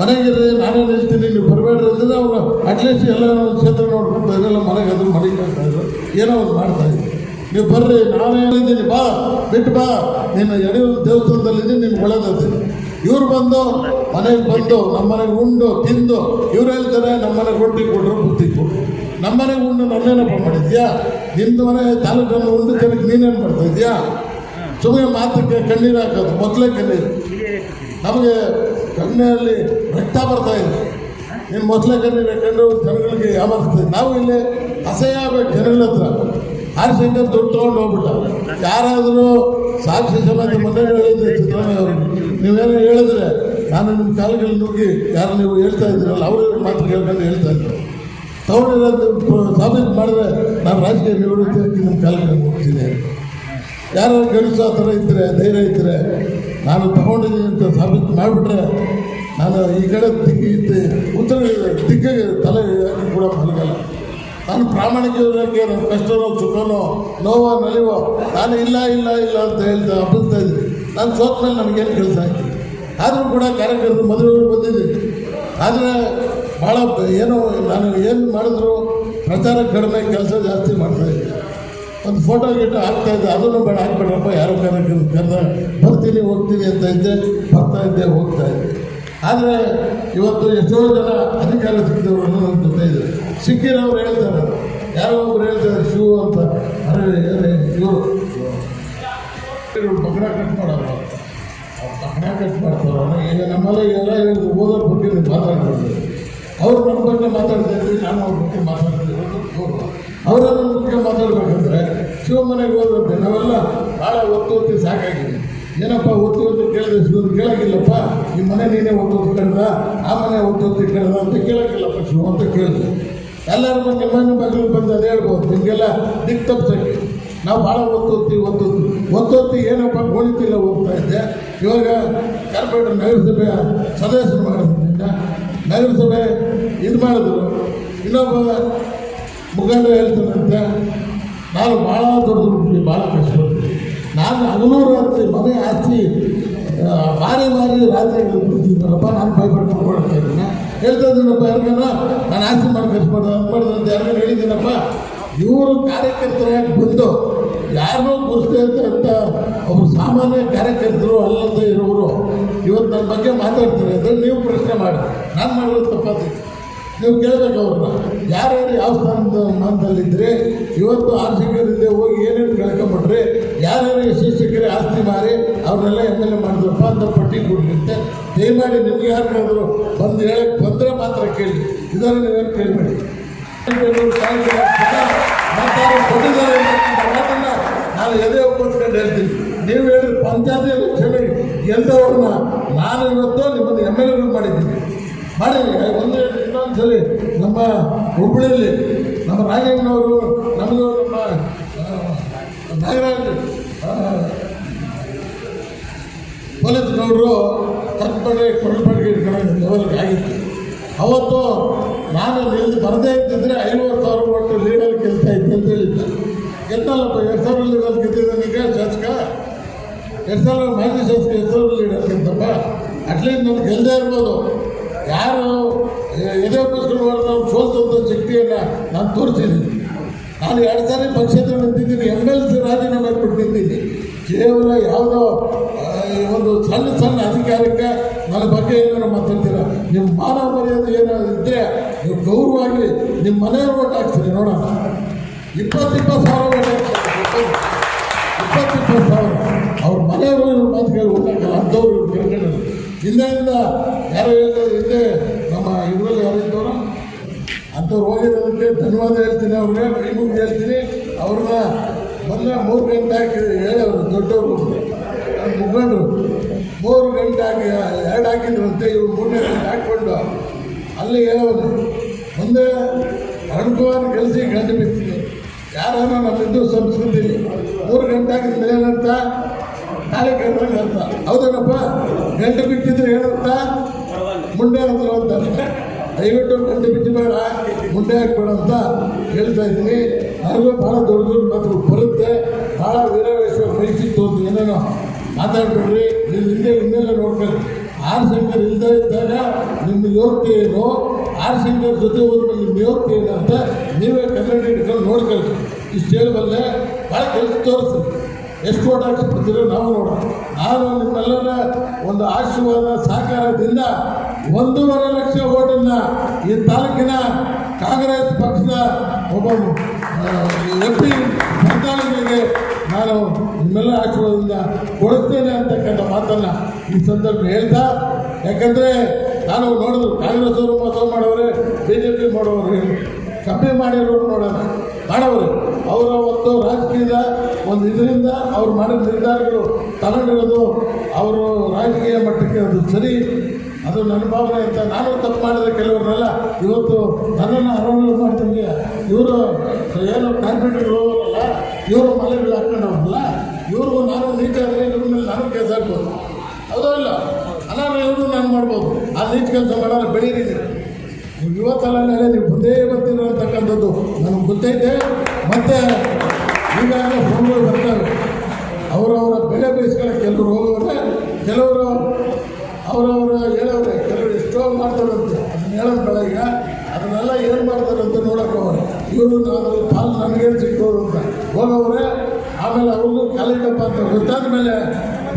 ಮನೆಗಿರಿ ನಾನೇ ಹೇಳ್ತೀನಿ, ನೀವು ಬರಬೇಡ್ರಿ ಅಂದರೆ ಅವರು ಅಟ್ಲೀಸ್ಟ್ ಎಲ್ಲ ಕ್ಷೇತ್ರ ನೋಡ್ಕೊತಾ ಎಲ್ಲ ಮನೆಗೆ ಅದು ಮನೆ ಇದ್ರು. ಏನೋ ಒಂದು ಮಾಡ್ತಾ ಇದ್ರು. ನೀವು ಬರ್ರಿ, ನಾನು ಹೇಳಿದ್ದೀನಿ, ಬಾ, ಬಿಟ್ಟು ಬಾ. ನಿನ್ನ ಯಡಿಯೂರು ದೇವಸ್ಥಾನದಲ್ಲಿದ್ದೀನಿ ನಿಮ್ಗೆ ಒಳ್ಳೇದತ್ತೆ ಇವ್ರು ಬಂದು, ಮನೆಗೆ ಬಂದು ನಮ್ಮ ಮನೆಗೆ ಉಂಡು, ತಿಂದು, ಇವ್ರು ಹೇಳ್ತಾರೆ ನಮ್ಮ ಮನೆಗೆ ರೊಟ್ಟಿ ಕೊಟ್ಟರು ಬುತ್ತಿ ಕೊಟ್ಟರು ನಮ್ಮ ಮನೆಗೆ ಉಂಡು ನನ್ನೇನಪ್ಪ ಮಾಡಿದ್ಯಾ? ನಿಮ್ದು ಮನೆ ತಾಲೂಕನ್ನು ಉಂಡು ಜನಕ್ಕೆ ನೀನೇನು ಮಾಡ್ತಾ ಇದೆಯಾ ಸುಮ್ಮನೆ ಮಾತಕ್ಕೆ ಕಣ್ಣೀರು ಹಾಕೋದು, ಮೊದಲೇ ಕಣ್ಣೀರು. ನಮಗೆ ಕಣ್ಣಲ್ಲಿ ರಕ್ತ ಬರ್ತಾ ಇದೆ. ನೀನು ಮೊದಲೇ ಕಣ್ಣೀರು ಕಂಡು ಜನಗಳಿಗೆ ಯಾವತ್ತೆ ನಾವು ಇಲ್ಲಿ ಅಸಹ್ಯ ಆಗಬೇಕು ಜನಗಳ ಹತ್ರ ಆರ್ಶಂಕರ್ ದುಡ್ಡು ತೊಗೊಂಡು ಹೋಗ್ಬಿಟ್ಟ. ಯಾರಾದರೂ ಸಾಕ್ಷಿ ಸಮಾಜ ಮೊನ್ನೆ ಹೇಳಿದ್ದೆ ಸಿದ್ದರಾಮಯ್ಯ ಅವರು, ನೀವೇನೋ ಹೇಳಿದ್ರೆ ನಾನು ನಿಮ್ಮ ಕಾಲುಗಳು ನುಗ್ಗಿ, ಯಾರು ನೀವು ಹೇಳ್ತಾ ಇದ್ದೀರಲ್ಲ, ಅವರು ಮಾತು ಕೇಳ್ಕೊಂಡು ಹೇಳ್ತಾ ಇದ್ರು. ತಗೊಂಡಿರೋದು ಸಾಬೀತು ಮಾಡಿದ್ರೆ ನಾನು ರಾಜಕೀಯ ನಿವೃತ್ತಿ ನಿಮ್ಮ ಕಾಲಕ್ಕೆ ಹೋಗ್ತೀನಿ ಯಾರು ಗಣಿಸೋ ಆ ಥರ ಇದ್ದರೆ ಧೈರ್ಯ ಇದ್ದರೆ ನಾನು ತಗೊಂಡಿದ್ದೀನಿ ಅಂತ ಸಾಬೀತು ಮಾಡಿಬಿಟ್ರೆ ನಾನು ಈ ಕಡೆ ದಿಕ್ಕಿ ಉತ್ತರ ದಿಕ್ಕಿಗೆ ತಲೆ ಕೂಡ ಮಲಗಲ್ಲ. ನಾನು ಪ್ರಾಮಾಣಿಕವಾಗಿ ನನ್ನ ಕಷ್ಟನೋ, ಸುಖನೋ, ನೋವೋ, ನಲಿವೋ, ನಾನು ಇಲ್ಲ ಇಲ್ಲ ಇಲ್ಲ ಅಂತ ಹೇಳ್ತಾ ಹಬ್ಬಿಸ್ತಾ ಇದ್ದೀನಿ. ನಾನು ಸೋತ ಮೇಲೆ ನನಗೇನು ಕೆಲಸ ಆಯ್ತು ಆದರೂ ಕೂಡ ಕಾರ್ಯಕರ್ತರು ಮದುವೆಗಳು ಬಂದಿದ್ದೀನಿ ಆದರೆ ಭಾಳ ಏನು, ನಾನು ಏನು ಮಾಡಿದ್ರು ಪ್ರಚಾರ ಕಡಿಮೆ, ಕೆಲಸ ಜಾಸ್ತಿ ಮಾಡ್ತಾ ಇದ್ದೆ ಒಂದು ಫೋಟೋ ಗಿಟ್ಟು ಹಾಕ್ತಾ ಇದ್ದೆ, ಅದನ್ನು ಬೇಡ ಹಾಕ್ಬೇಡ್ರಪ್ಪ ಯಾರೋ ಕಾರ್ಯಕ್ರಮ ಕರೆದ, ಬರ್ತೀನಿ, ಹೋಗ್ತೀನಿ ಅಂತ ಇದ್ದೆ, ಬರ್ತಾ ಇದ್ದೆ, ಹೋಗ್ತಾ ಇದ್ದೆ. ಆದರೆ ಇವತ್ತು ಎಷ್ಟೋ ಜನ ಅಧಿಕಾರ ಸಿಕ್ಕಿದವರು ನನ್ನ ಜೊತೆ ಇದೆ. ಸಿಕ್ಕಿರೋರು ಹೇಳ್ತಾರೆ, ಯಾರೋ ಒಬ್ರು ಹೇಳ್ತಾರೆ ಶೂ ಅಂತ. ಅರೆ ಅರೆ ಇವರು ಪಕಡ ಕಟ್ ಮಾಡೋರು. ಪಕಡ ಕಟ್ ಮಾಡ್ತಾರೆ ಈಗ ನಮ್ಮಲ್ಲಿ ಎಲ್ಲ ಹೇಳಿದ್ರು ಓದೋ ಬಗ್ಗೆ ಮಾತಾಡ್ತಾರೆ ಅವ್ರು ನನ್ನ ಬಗ್ಗೆ ಮಾತಾಡ್ತಾ ಇದ್ವಿ ನಾನು ಅವ್ರ ಬಗ್ಗೆ ಮಾತಾಡ್ತಿದ್ದೆ ಅವರ. ನನ್ನ ಬಗ್ಗೆ ಮಾತಾಡ್ಬೇಕಂದ್ರೆ ಶಿವಮನೆಗೆ ಹೋದಂತೆ ನಾವೆಲ್ಲ ಭಾಳ ಒತ್ತು ಒತ್ತಿ ಸಾಕಾಗಿದೆ. ಏನಪ್ಪ ಒತ್ತು ಒತ್ತು ಕೇಳಿದ್ರೆ ಶಿವರು ಕೇಳೋಕ್ಕಿಲ್ಲಪ್ಪ ಈ ಮನೆ ನೀನೇ ಒತ್ತು ಒತ್ತು ಕಡ್ದ ಆ ಮನೆ ಒತ್ತು ಒತ್ತಿ ಕಡ್ದ ಅಂತ ಕೇಳೋಕ್ಕಿಲ್ಲಪ್ಪ ಶಿವ ಅಂತ ಕೇಳಿದೆ ಎಲ್ಲರೂ ಬಂದು ಮನೆ ಮಗಳು ಬಂದು ಅದು ಹೇಳ್ಬೋದು. ನಿಮಗೆಲ್ಲ ದಿಕ್ ತಪ್ಪಿಸಕ್ಕೆ ನಾವು ಭಾಳ ಒತ್ತೊತ್ತಿ ಒತ್ತೊತ್ತಿ ಒತ್ತೊತ್ತಿ ಏನಪ್ಪ ಗೋಳಿತಿಲ್ಲ ಹೋಗ್ತಾ ಇದ್ದೆ. ಇವಾಗ ಕಾರ್ಪೊರೇಟರ್ ನಗರಸಭೆಯ ಸದಸ್ಯರು ಮಾಡೋದ್ರಿಂದ ನಗರಸಭೆ ಇದು ಮಾಡಿದ್ರು ಇನ್ನೊಬ್ಬ ಮುಖಂಡ ಹೇಳ್ತಾನಂತೆ ನಾನು ಭಾಳ ದೊಡ್ಡ ಭಾಳ ಕಷ್ಟಪಡ್ತೀನಿ ನಾನು ಹಗಲು ರಾತ್ರಿ ಮನೆ ಆಸ್ತಿ ಮಾರಿ ಮಾರಿ ರಾತ್ರಿ ಬಿಡ್ತೀನಪ್ಪ ನಾನು ಭಯಪಟ್ಟು ಕೊಡ್ತಾ ಇದ್ದೀನಿ. ಹೇಳ್ತಾ ಇದ್ದೀನಪ್ಪ ಯಾರ್ಗನ ನಾನು ಆಸ್ತಿ ಮಾಡಿ ಖರ್ಚು ಮಾಡೋದು ಅದು ಮಾಡೋದು ಅಂತ ಯಾರಿಗಾನ ಹೇಳಿದ್ದೀನಪ್ಪ. ಇವರು ಕಾರ್ಯಕರ್ತರಾಗಿ ಬಂದು ಯಾರನ್ನೂ ಗುರುಸ್ತಾ ಅಂತ ಒಬ್ಬರು ಸಾಮಾನ್ಯ ಕಾರ್ಯಕರ್ತರು ಅಲ್ಲದೆ ಇರೋರು ಇವತ್ತು ನನ್ನ ಬಗ್ಗೆ ಮಾತಾಡ್ತಾರೆ ಅಂದರೆ ನೀವು ಪ್ರಶ್ನೆ ಮಾಡಿ. ನಾನು ಮಾಡೋದು ತಪ್ಪಾದ. ನೀವು ಕೇಳಬೇಕು ಅವ್ರನ್ನ ಯಾರ್ಯಾರು ಯಾವ ಸ್ಥಾನದ ಮಾನದಲ್ಲಿದ್ದರೆ ಇವತ್ತು ಆರ್ಥಿಕರಿಂದ ಹೋಗಿ ಏನೇನು ಕಳ್ಕೊಂಬಿಟ್ರೆ, ಯಾರ್ಯಾರು ಶಿಕ್ಷಕರೇ ಆಸ್ತಿ ಮಾರಿ, ಅವ್ರನ್ನೆಲ್ಲ ಎಂ ಎಲ್ ಎ ಮಾಡಿದ್ರಪ್ಪ ಅಂತ ಪಟ್ಟಿ ಕೊಡ್ಲಿಂತೆ ದಯಮಾಡಿ ನಿಮ್ಗೆ ಯಾರಿಗಾದ್ರು ಬಂದು ಹೇಳಕ್ಕೆ ಬಂದರೆ ಮಾತ್ರ ಕೇಳಿ. ಇದನ್ನು ನೀವೇನು ಕೇಳಬೇಡಿ ನಾನು ಎದೆ ಒಪ್ಪಿಸ್ಕೊಂಡು ಹೇಳ್ತೀನಿ. ನೀವು ಹೇಳಿದ್ರೆ ಪಂಚಾಯತಿ ಎಲೆಕ್ಷನ್ ಎಂಥವ್ರನ್ನ ನಾನು ಇವತ್ತು ನಿಮ್ಮನ್ನು ಎಂ ಎಲ್ ಎಗಳು ಮಾಡಿದ್ದೀನಿ. ಮಾಡಿ, ಒಂದು ಇನ್ನೊಂದು ಸರಿ ನಮ್ಮ ಹುಬ್ಬಳ್ಳಿಯಲ್ಲಿ, ನಮ್ಮ ನಾಗೇಂದ್ರವರು ನಮ್ಮದು ನಮ್ಮ ನಾಗರಾಜ್ ಪೊಲೀಸ್ನವರು ಕರ್ಪಡೆ ಇಟ್ಕೊಂಡು ಲೆವೆಲ್ಗೆ ಆಗಿತ್ತು. ಅವತ್ತು ನಾನು ಇಲ್ಲಿ ಬರದೇ ಇದ್ದಿದ್ರೆ ಐವತ್ತು ಸಾವಿರ ಕೊಟ್ಟು ಲೀಡರ್ ಗೆಲ್ತಾ ಇದ್ದೆ ಅಂತ ಹೇಳಿದ್ದೆ. ಗೆದ್ದಲ್ಲಪ್ಪ ಎರಡು ಸಾವಿರ ಲೀಡರ್ ಗೆದ್ದಿದ್ದಾನೀಗ ಶಾಸಕ? ಎರಡು ಸಾವಿರ ಮಾಜಿ ಶಾಸಕ ಎರಡು ಸಾವಿರ ಲೀಡರ್ ಗೆದ್ದಪ್ಪ ಅಟ್ಲೀಸ್ಟ್ ನಾನು ಗೆಲ್ಲದೇ ಇರ್ಬೋದು. ಯಾರು? ನಾವು ಸೋಲ್ತಂಥ ಶಕ್ತಿಯನ್ನು ನಾನು ತೋರಿಸಿದ್ದೀನಿ. ನಾನು ಎರಡು ಸಾರಿ ಪಕ್ಷೇತರ ನಿಂತಿದ್ದೀನಿ ಎಂ ಎಲ್ ಸಿ ರಾಜೀನಾಮೆ ಕೊಟ್ಟಿದ್ದೀನಿ ಕೇವಲ ಯಾವುದೋ ಒಂದು ಸಣ್ಣ ಸಣ್ಣ ಅಧಿಕಾರಕ್ಕೆ ನನ್ನ ಬಗ್ಗೆ ಏನಾರು ಮಾತಾಡ್ತೀರ? ನಿಮ್ಮ ಮಾನವ ಮರ್ಯಾದೆ ಏನಾದ್ರು ಇದ್ದರೆ ನೀವು ಗೌರವವಾಗಿ ನಿಮ್ಮ ಮನೆಯವ್ರ ಓಟ್ ಹಾಕ್ತೀರಿ ನೋಡೋಣ. ಇಪ್ಪತ್ತು ಇಪ್ಪತ್ತು ಸಾವಿರ ಓಟ್ ಹಾಕ್ತಾರೆ ಇಪ್ಪತ್ತು ಇಪ್ಪತ್ತು ಸಾವಿರ. ಅವ್ರ ಮನೆಯವರು ಮಾತು ಕೇಳಿ ಹೋಗಲ್ಲ ಅಂಥವ್ರು ಇವ್ರು ಕೇಳ್ಕೊಳ್ಳೋದು ಹಿಂದೆಯಿಂದ ಯಾರು ಹೇಳ್ತಾರೆ ಹಿಂದೆ ನಮ್ಮ ಇದರಲ್ಲಿ ಯಾರು ಇದ್ದವರು? ಅಂಥವ್ರು ಹೋಗಿರೋದಕ್ಕೆ ಧನ್ಯವಾದ ಹೇಳ್ತೀನಿ ಅವ್ರಿಗೆ ಕೈ ಮುಗಿದು ಹೇಳ್ತೀನಿ. ಅವ್ರನ್ನ ಮೊನ್ನೆ ಮೂರು ಗಂಟೆ ಹಾಕಿ ಹೇಳೋರು ದೊಡ್ಡವರು. ಮುಖಂಡರು ಮೂರು ಗಂಟೆ ಹಾಕಿ, ಎರಡು ಹಾಕಿದ್ರಂತೆ, ಇವ್ರು ಮೂರನೇ ಗಂಟೆ ಹಾಕ್ಕೊಂಡು ಅಲ್ಲಿ ಹೇಳೋದು, ಮುಂದೆ ಅನುಕೂಲ ಕೆಲಸ ಗಂಟೆ ಬಿಡ್ತೀನಿ ಯಾರನ್ನ ನಮ್ಮ ಹಿಂದೂ ಸಂಸ್ಕೃತಿ ಮೂರು ಗಂಟೆ ಹಾಕಿದ ಏನರ್ಥ? ನಾಳೆ ಅಂತ ಹೌದೇನಪ್ಪ? ಗಂಟೆ ಬಿಟ್ಟಿದ್ರೆ ಏನಂತ ಮುಂಡೆ ಹತ್ರ ಅಂತ ದಯವಿಟ್ಟು ಗಂಟೆ ಬಿಟ್ಟು ಬೇಡ. ಮುಂದೆ ಹಾಕ್ಬೇಡ ಅಂತ ಹೇಳ್ತಾ ಇದ್ದೀನಿ. ನನಗೂ ಭಾಳ ದೊಡ್ಡ ದೊಡ್ಡ ಮಾತು ಬರುತ್ತೆ. ಭಾಳ ವೀರವೇಶ್ವರ ಮೈಸಿತ್ತು ಅಂತ ಏನೇನೋ ಮಾತಾಡ್ಬಿಡ್ರಿ. ನೀವು ಹಿಂದೆ ಹಿಂದೆಲ್ಲ ನೋಡ್ಕೊಳ್ಳಿ ಆರ್ ಶಂಕರ್ ಇಲ್ಲದೆ ಇದ್ದಾಗ ನಿಮ್ಮ ಯೋಗ್ಯತೆ ಏನು? ಆರ್ ಶಂಕರ್ ಜೊತೆ ಹೋದ್ಮೇಲೆ ನಿಮ್ಮ ಯೋಗ್ಯತೆ ಏನು ಅಂತ ನೀವೇ ಕನ್ನಡ ಹಿಡ್ಕೊಂಡು ನೋಡ್ಕೊಳ್ಳಿ. ಇಷ್ಟು ಹೇಳಬಲ್ಲೆ ಭಾಳ ಕೆಲಸ ತೋರಿಸಿ ಎಷ್ಟು ಓಟ್ ಹಾಕಿಸ್ಬಿಡ್ತೀರೋ ನಾವು ನೋಡೋಣ. ನಾನು ನಿಮ್ಮೆಲ್ಲರ ಒಂದು ಆಶೀರ್ವಾದ, ಸಹಕಾರದಿಂದ ಒಂದೂವರೆ ಲಕ್ಷ ಓಟನ್ನು ಈ ತಾಲೂಕಿನ ಕಾಂಗ್ರೆಸ್ ಪಕ್ಷದ ಒಬ್ಬ ಎಂ ಪಿ ನಾನು ನಿಮ್ಮೆಲ್ಲ ಆಶೀರ್ವಾದದಿಂದ ಕೊಡುತ್ತೇನೆ ಅಂತಕ್ಕಂಥ ಮಾತನ್ನು ಈ ಸಂದರ್ಭ ಹೇಳ್ತಾ, ಯಾಕಂದರೆ ನಾನು ನೋಡಿದ್ರು ಕಾಂಗ್ರೆಸ್ ಅವರು ಮೋಸ ಮಾಡೋರೆ ಬಿ ಜೆ ಪಿ ಮಾಡೋರು ಕಮ್ಮಿ ಮಾಡಿರೋರು ನೋಡೋಣ. ಮಾಡೋರು ಅವರ ಒಂದು ರಾಜಕೀಯದ ಒಂದು ಇದರಿಂದ ಅವ್ರು ಮಾಡಿದ ನಿರ್ಧಾರಗಳು ತಗೊಂಡಿರೋದು ಅವರು ರಾಜಕೀಯ ಮಟ್ಟಕ್ಕೆ ಅದು ಸರಿ. ಅದು ನನ್ನ ಭಾವನೆ ಅಂತ ನಾನು ತಪ್ಪು ಮಾಡಿದ್ರೆ ಕೆಲವ್ರನ್ನೆಲ್ಲ ಇವತ್ತು ನನ್ನನ್ನು ಅರವಳು ಮಾಡ್ದಂಗೆ ಇವರು ಏನು ಕಾರ್ಪೊರೇಟರ್ ಹೋಗಲ್ಲ ಇವರು ಮಲೆಗಳು ಹಾಕೊಂಡವ್ರಲ್ಲ ಇವ್ರಿಗೂ ನಾನು ನೀಟಾದರೆ ಇವ್ರ ಮೇಲೆ ನಾನು ಕೆಲಸ ಹಾಕ್ಬೋದು. ಅದೂ ಇಲ್ಲ. ಅನಾರು ಇವರು ನಾನು ಮಾಡ್ಬೋದು. ಆ ನೀಟ್ ಕೆಲಸ ಮಾಡೋರು ಬೆಳೀರಿ ಇವತ್ತೆಲ್ಲ ನಾಳೆ ನೀವು ಮುಂದೆ ಬರ್ತೀರ ಅಂತಕ್ಕಂಥದ್ದು ನನಗೆ ಗೊತ್ತೈತೆ ಮತ್ತೆ ಈಗಾಗಲೇ ಫೋನ್ಗಳು ಬರ್ತವೆ ಅವರವರ ಬೆಳೆ ಬೇಯಿಸ್ಕೊಳ್ಳೋಕೆ ಕೆಲವರು ಹೋಗೋರೆ ಕೆಲವರು ಅವರವರ ಹೇಳೋರೆ ಕೆಲವರು ಎಷ್ಟೋ ಮಾಡ್ತಾರಂತೆ ಅದನ್ನ ಹೇಳೋದು ಬೇಡ ಈಗ ಅದನ್ನೆಲ್ಲ ಏನು ಮಾಡ್ತಾರಂತ ಅಂತ ಹೋಗ್ರೆ ಇವರು ನಾನು ಪಾಲು ನನಗೇನು ಸಿಕ್ಕೋರು ಅಂತ. ಹೋಗೋವ್ರೆ, ಆಮೇಲೆ ಅವ್ರಿಗೂ ಕಾಲಿಡಪ್ಪ ಅಂತ ಗೊತ್ತಾದ ಮೇಲೆ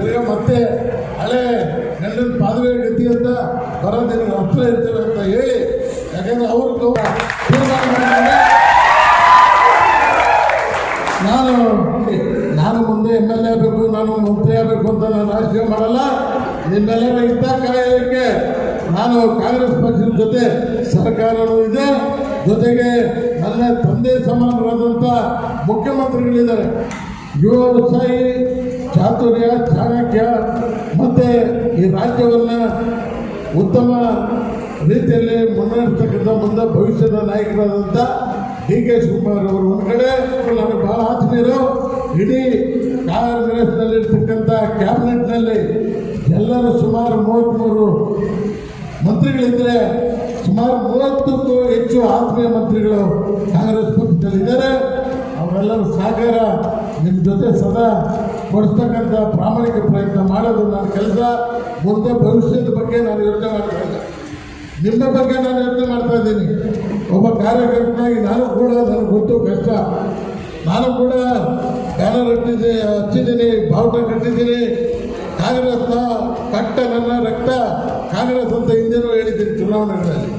ಈಗ ಮತ್ತೆ ಹಳೆ ಗಂಡನ ಪಾದವೇ ಗತಿ ಅಂತ ಬರೋದಿನ ಅಪ್ಲೈ ಇರ್ತೇವೆ ಅಂತ ಹೇಳಿ ಯಾಕಂದ್ರೆ ಅವರು ನಾನು ನಾನು ಮುಂದೆ ಎಂ ಎಲ್ ಎ ಆಗಬೇಕು, ನಾನು ಮಂತ್ರಿ ಆಗಬೇಕು ಅಂತ ನಾನು ರಾಜಕೀಯ ಮಾಡಲ್ಲ. ನಿಮ್ಮೆಲ್ಲರ ಹಿತ ಕಾಯೋಕ್ಕೆ ನಾನು ಕಾಂಗ್ರೆಸ್ ಪಕ್ಷದ ಜೊತೆ ಸರ್ಕಾರವೂ ಇದೆ. ಜೊತೆಗೆ ನನ್ನ ತಂದೆ ಸಮಾನರಾದಂಥ ಮುಖ್ಯಮಂತ್ರಿಗಳಿದ್ದಾರೆ. ಯುವ ಉತ್ಸಾಹಿ ಚಾತುರ್ಯ, ಚಾಣಕ್ಯ, ಮತ್ತು ಈ ರಾಜ್ಯವನ್ನು ಉತ್ತಮ ರೀತಿಯಲ್ಲಿ ಮುನ್ನಡೆಸ್ತಕ್ಕಂಥ ಮುಂದೆ ಭವಿಷ್ಯದ ನಾಯಕರಾದಂಥ ಡಿ ಕೆ ಶಿವಕುಮಾರ್ ಅವರು. ಒಂದು ಕಡೆ ನನಗೆ ಭಾಳ ಆತ್ಮೀಯರು. ಇಡೀ ಕಾಂಗ್ರೆಸ್ನಲ್ಲಿರ್ತಕ್ಕಂಥ ಕ್ಯಾಬಿನೆಟ್ನಲ್ಲಿ ಎಲ್ಲರೂ ಸುಮಾರು ಮೂವತ್ತ್ಮೂರು ಮಂತ್ರಿಗಳಿದ್ದರೆ ಸುಮಾರು ಮೂವತ್ತಕ್ಕೂ ಹೆಚ್ಚು ಆತ್ಮೀಯ ಮಂತ್ರಿಗಳು ಕಾಂಗ್ರೆಸ್ ಪಕ್ಷದಲ್ಲಿದ್ದಾರೆ ಅವರೆಲ್ಲರೂ ಸಾಗರ ನಿಮ್ಮ ಜೊತೆ ಸದಾ ಕೊಡಿಸ್ತಕ್ಕಂಥ ಪ್ರಾಮಾಣಿಕ ಪ್ರಯತ್ನ ಮಾಡೋದು ನನ್ನ ಕೆಲಸ. ಮುಂದೆ ಭವಿಷ್ಯದ ಬಗ್ಗೆ ನಾನು ಯೋಚನೆ ಮಾಡ್ತಾ ನಿಮ್ಮ ಬಗ್ಗೆ ನಾನು ಯೋಚನೆ ಮಾಡ್ತಾ ಇದ್ದೀನಿ. ಒಬ್ಬ ಕಾರ್ಯಕರ್ತನಾಗಿ ನಾನು ಕೂಡ ನನಗೆ ಗೊತ್ತು, ಕಷ್ಟ. ನಾನು ಕೂಡ ಬ್ಯಾನರ್ ಹಚ್ಚಿದ್ದೀನಿ ಹಚ್ಚಿದ್ದೀನಿ, ಬಾವುಟ ಕಟ್ಟಿದ್ದೀನಿ. ಕಾಂಗ್ರೆಸ್ನ ಕಟ್ಟ ನನ್ನ ರಕ್ತ, ಕಾಂಗ್ರೆಸ್ ಅಂತ ಹಿಂದೆನೂ ಹೇಳಿದ್ದೀನಿ ಚುನಾವಣೆಗಳಲ್ಲಿ.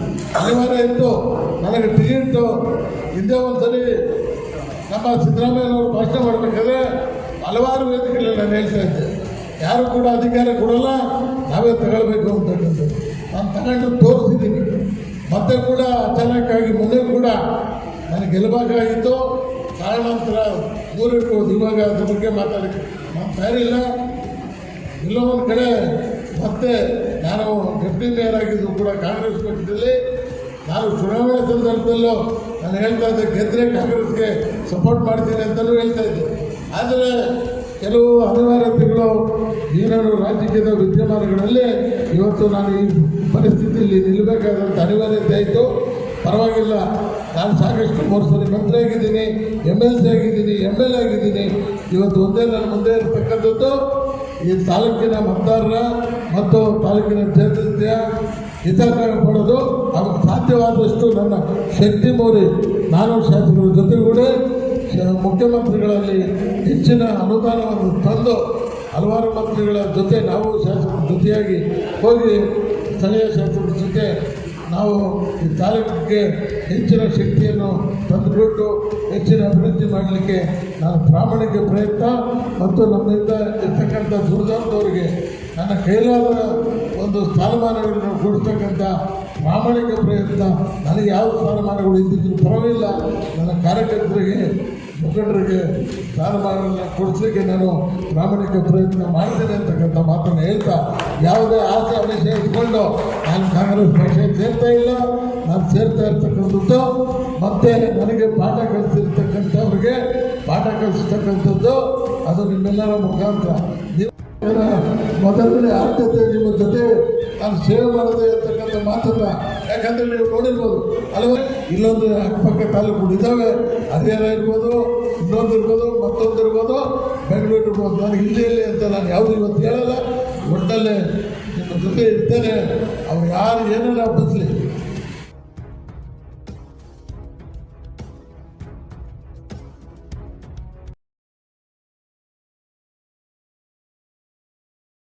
ಅನಿವಾರ್ಯ ಇತ್ತು, ನನಗೆ ಟಿಕೆಟು, ಹಿಂದೆ ಒಂದ್ಸರಿ ನಮ್ಮ ಸಿದ್ದರಾಮಯ್ಯನವರು ಭಾಷಣ ಮಾಡಬೇಕಾದ್ರೆ ಹಲವಾರು ವೇದಿಕೆಗಳಲ್ಲಿ ನಾನು ಹೇಳ್ತಾ ಇದ್ದೆ. ಯಾರು ಕೂಡ ಅಧಿಕಾರ ಕೊಡಲ್ಲ, ನಾವೇ ತಗೊಳ್ಬೇಕು ಅಂತಕ್ಕಂಥದ್ದು ನಾನು ತಗೊಂಡು ತೋರಿಸಿದ್ದೀನಿ. ಮತ್ತೆ ಕೂಡ ಅಚಾನಕ್ಕಾಗಿ ಮೊನ್ನೆ ಕೂಡ ನಾನು ಗೆಲ್ಲಬೇಕಾಗಿತ್ತು ಕಾರಣಾಂತರ ಹೋದ್ ಇವಾಗ ಅದ್ರ ಬಗ್ಗೆ ಮಾತಾಡಕ್ಕೆ ನಾನು ತಯಾರಿಲ್ಲ ಎಲ್ಲೋ ಒಂದು ಕಡೆ ಮತ್ತೆ ನಾನು ಡೆಪ್ಟಿ ಮೇಯರ್ ಆಗಿದ್ದು ಕೂಡ ಕಾಂಗ್ರೆಸ್ ಪಕ್ಷದಲ್ಲಿ. ನಾನು ಚುನಾವಣೆ ಸಂದರ್ಭದಲ್ಲೂ ನಾನು ಹೇಳ್ತಾ ಇದ್ದೆ ಗೆದ್ದರೆ ಕಾಂಗ್ರೆಸ್ಗೆ ಸಪೋರ್ಟ್ ಮಾಡ್ತೀನಿ ಅಂತಲೂ ಹೇಳ್ತಾ ಇದ್ದೆ. ಆದರೆ ಕೆಲವು ಅನಿವಾರ್ಯತೆಗಳು ಏನಾದರೂ ರಾಜಕೀಯದ ವಿದ್ಯಮಾನಗಳಲ್ಲಿ ಇವತ್ತು ನಾನು ಈ ಪರಿಸ್ಥಿತಿಯಲ್ಲಿ ನಿಲ್ಲಬೇಕಾದಂಥ ಅನಿವಾರ್ಯತೆ ಆಯಿತು. ಪರವಾಗಿಲ್ಲ, ನಾನು ಸಾಕಷ್ಟು ಮೂರು ಸಾರಿ ಮಂತ್ರಿ ಆಗಿದ್ದೀನಿ ಎಂ ಎಲ್ ಸಿ ಆಗಿದ್ದೀನಿ ಎಂ ಎಲ್ ಎ ಆಗಿದ್ದೀನಿ. ಇವತ್ತು ಒಂದೇ ನನ್ನ ಮುಂದೆ ಇರತಕ್ಕಂಥದ್ದು ಈ ತಾಲೂಕಿನ ಮತದಾರರ ಮತ್ತು ತಾಲೂಕಿನ ಜನತೆಯ ಹಿತ ಪಡೆದು ಅವ್ರಿಗೆ ಸಾಧ್ಯವಾದಷ್ಟು ನನ್ನ ಶಕ್ತಿ ಮೋರಿ ನಾನು ಶಾಸಕರ ಜೊತೆಗೂಡಿ ಮುಖ್ಯಮಂತ್ರಿಗಳಲ್ಲಿ ಹೆಚ್ಚಿನ ಅನುದಾನವನ್ನು ತಂದು ಹಲವಾರು ಮಂತ್ರಿಗಳ ಜೊತೆ ನಾವು ಶಾಸಕರ ಜೊತೆಯಾಗಿ ಹೋಗಿ ಸ್ಥಳೀಯ ಶಾಸಕರ ಜೊತೆ ನಾವು ಈ ತಾಲೂಕಿಗೆ ಹೆಚ್ಚಿನ ಶಕ್ತಿಯನ್ನು ತಂದುಬಿಟ್ಟು ಹೆಚ್ಚಿನ ಅಭಿವೃದ್ಧಿ ಮಾಡಲಿಕ್ಕೆ ನಾನು ಪ್ರಾಮಾಣಿಕ ಪ್ರಯತ್ನ ಮತ್ತು ನಮ್ಮಿಂದ ಇರ್ತಕ್ಕಂಥ ದುರ್ದಂತವರಿಗೆ ನನ್ನ ಕೈಲಾದ ಒಂದು ಸ್ಥಾನಮಾನಗಳನ್ನು ಕೊಡ್ತಕ್ಕಂಥ ಪ್ರಾಮಾಣಿಕ ಪ್ರಯತ್ನ. ನನಗೆ ಯಾವ ಸ್ಥಾನಮಾನಗಳು ಇದ್ದಿದ್ದರೂ ಪರವಾಗಿಲ್ಲ. ನನ್ನ ಕಾರ್ಯಕರ್ತರಿಗೆ ಮುಖಂಡರಿಗೆ ಸ್ಥಾನಮಾನಗಳನ್ನು ಕೊಡಿಸಲಿಕ್ಕೆ ನಾನು ಪ್ರಾಮಾಣಿಕ ಪ್ರಯತ್ನ ಮಾಡ್ತೇನೆ ಅಂತಕ್ಕಂಥ ಮಾತನ್ನು ಹೇಳ್ತಾ ಯಾವುದೇ ಆಸೆ ವಿಷಯ ಇಟ್ಕೊಂಡು ನಾನು ಕಾಂಗ್ರೆಸ್ ಪಕ್ಷ ಸೇರ್ತಾ ಇಲ್ಲ. ನಾನು ಸೇರ್ತಾ ಇರ್ತಕ್ಕಂಥದ್ದು ಮತ್ತೆ ನನಗೆ ಪಾಠ ಕಲಿಸಿರ್ತಕ್ಕಂಥವ್ರಿಗೆ ಪಾಠ ಕಲಿಸ್ತಕ್ಕಂಥದ್ದು ಅದು ನಿಮ್ಮೆಲ್ಲರ ಮುಖಾಂತರ. ಮೊದಲನೇ ಆದ್ಯತೆ ನಿಮ್ಮ ಜೊತೆ ನಾನು ಸೇವೆ ಮಾಡದೆ ಇರ್ತಕ್ಕಂಥ ಮಾತನ್ನ ಯಾಕಂದ್ರೆ ನೀವು ನೋಡಿರ್ಬೋದು. ಅಲ್ವಾ? ಇಲ್ಲೊಂದು ಅಕ್ಕಪಕ್ಕ ತಾಲೂಕುಗಳು ಇದ್ದಾವೆ ಹರಿಹರ ಇರ್ಬೋದು, ಇನ್ನೊಂದು ಇರ್ಬೋದು, ಮತ್ತೊಂದು ಇರ್ಬೋದು, ಬೆಂಗಳೂರು ಇರ್ಬೋದು. ನಾನು ಇಲ್ಲಿ ಇಲ್ಲಿ ಅಂತ ನಾನು ಯಾವುದು ಇವತ್ತು ಹೇಳಲ್ಲ. ಒಟ್ಟಲ್ಲೇ ನಿಮ್ಮ ಜೊತೆ ಇರ್ತೇನೆ. ಅವ್ರು ಯಾರು ಏನೇನು ಹಬ್ಬಿಸ್ಲಿ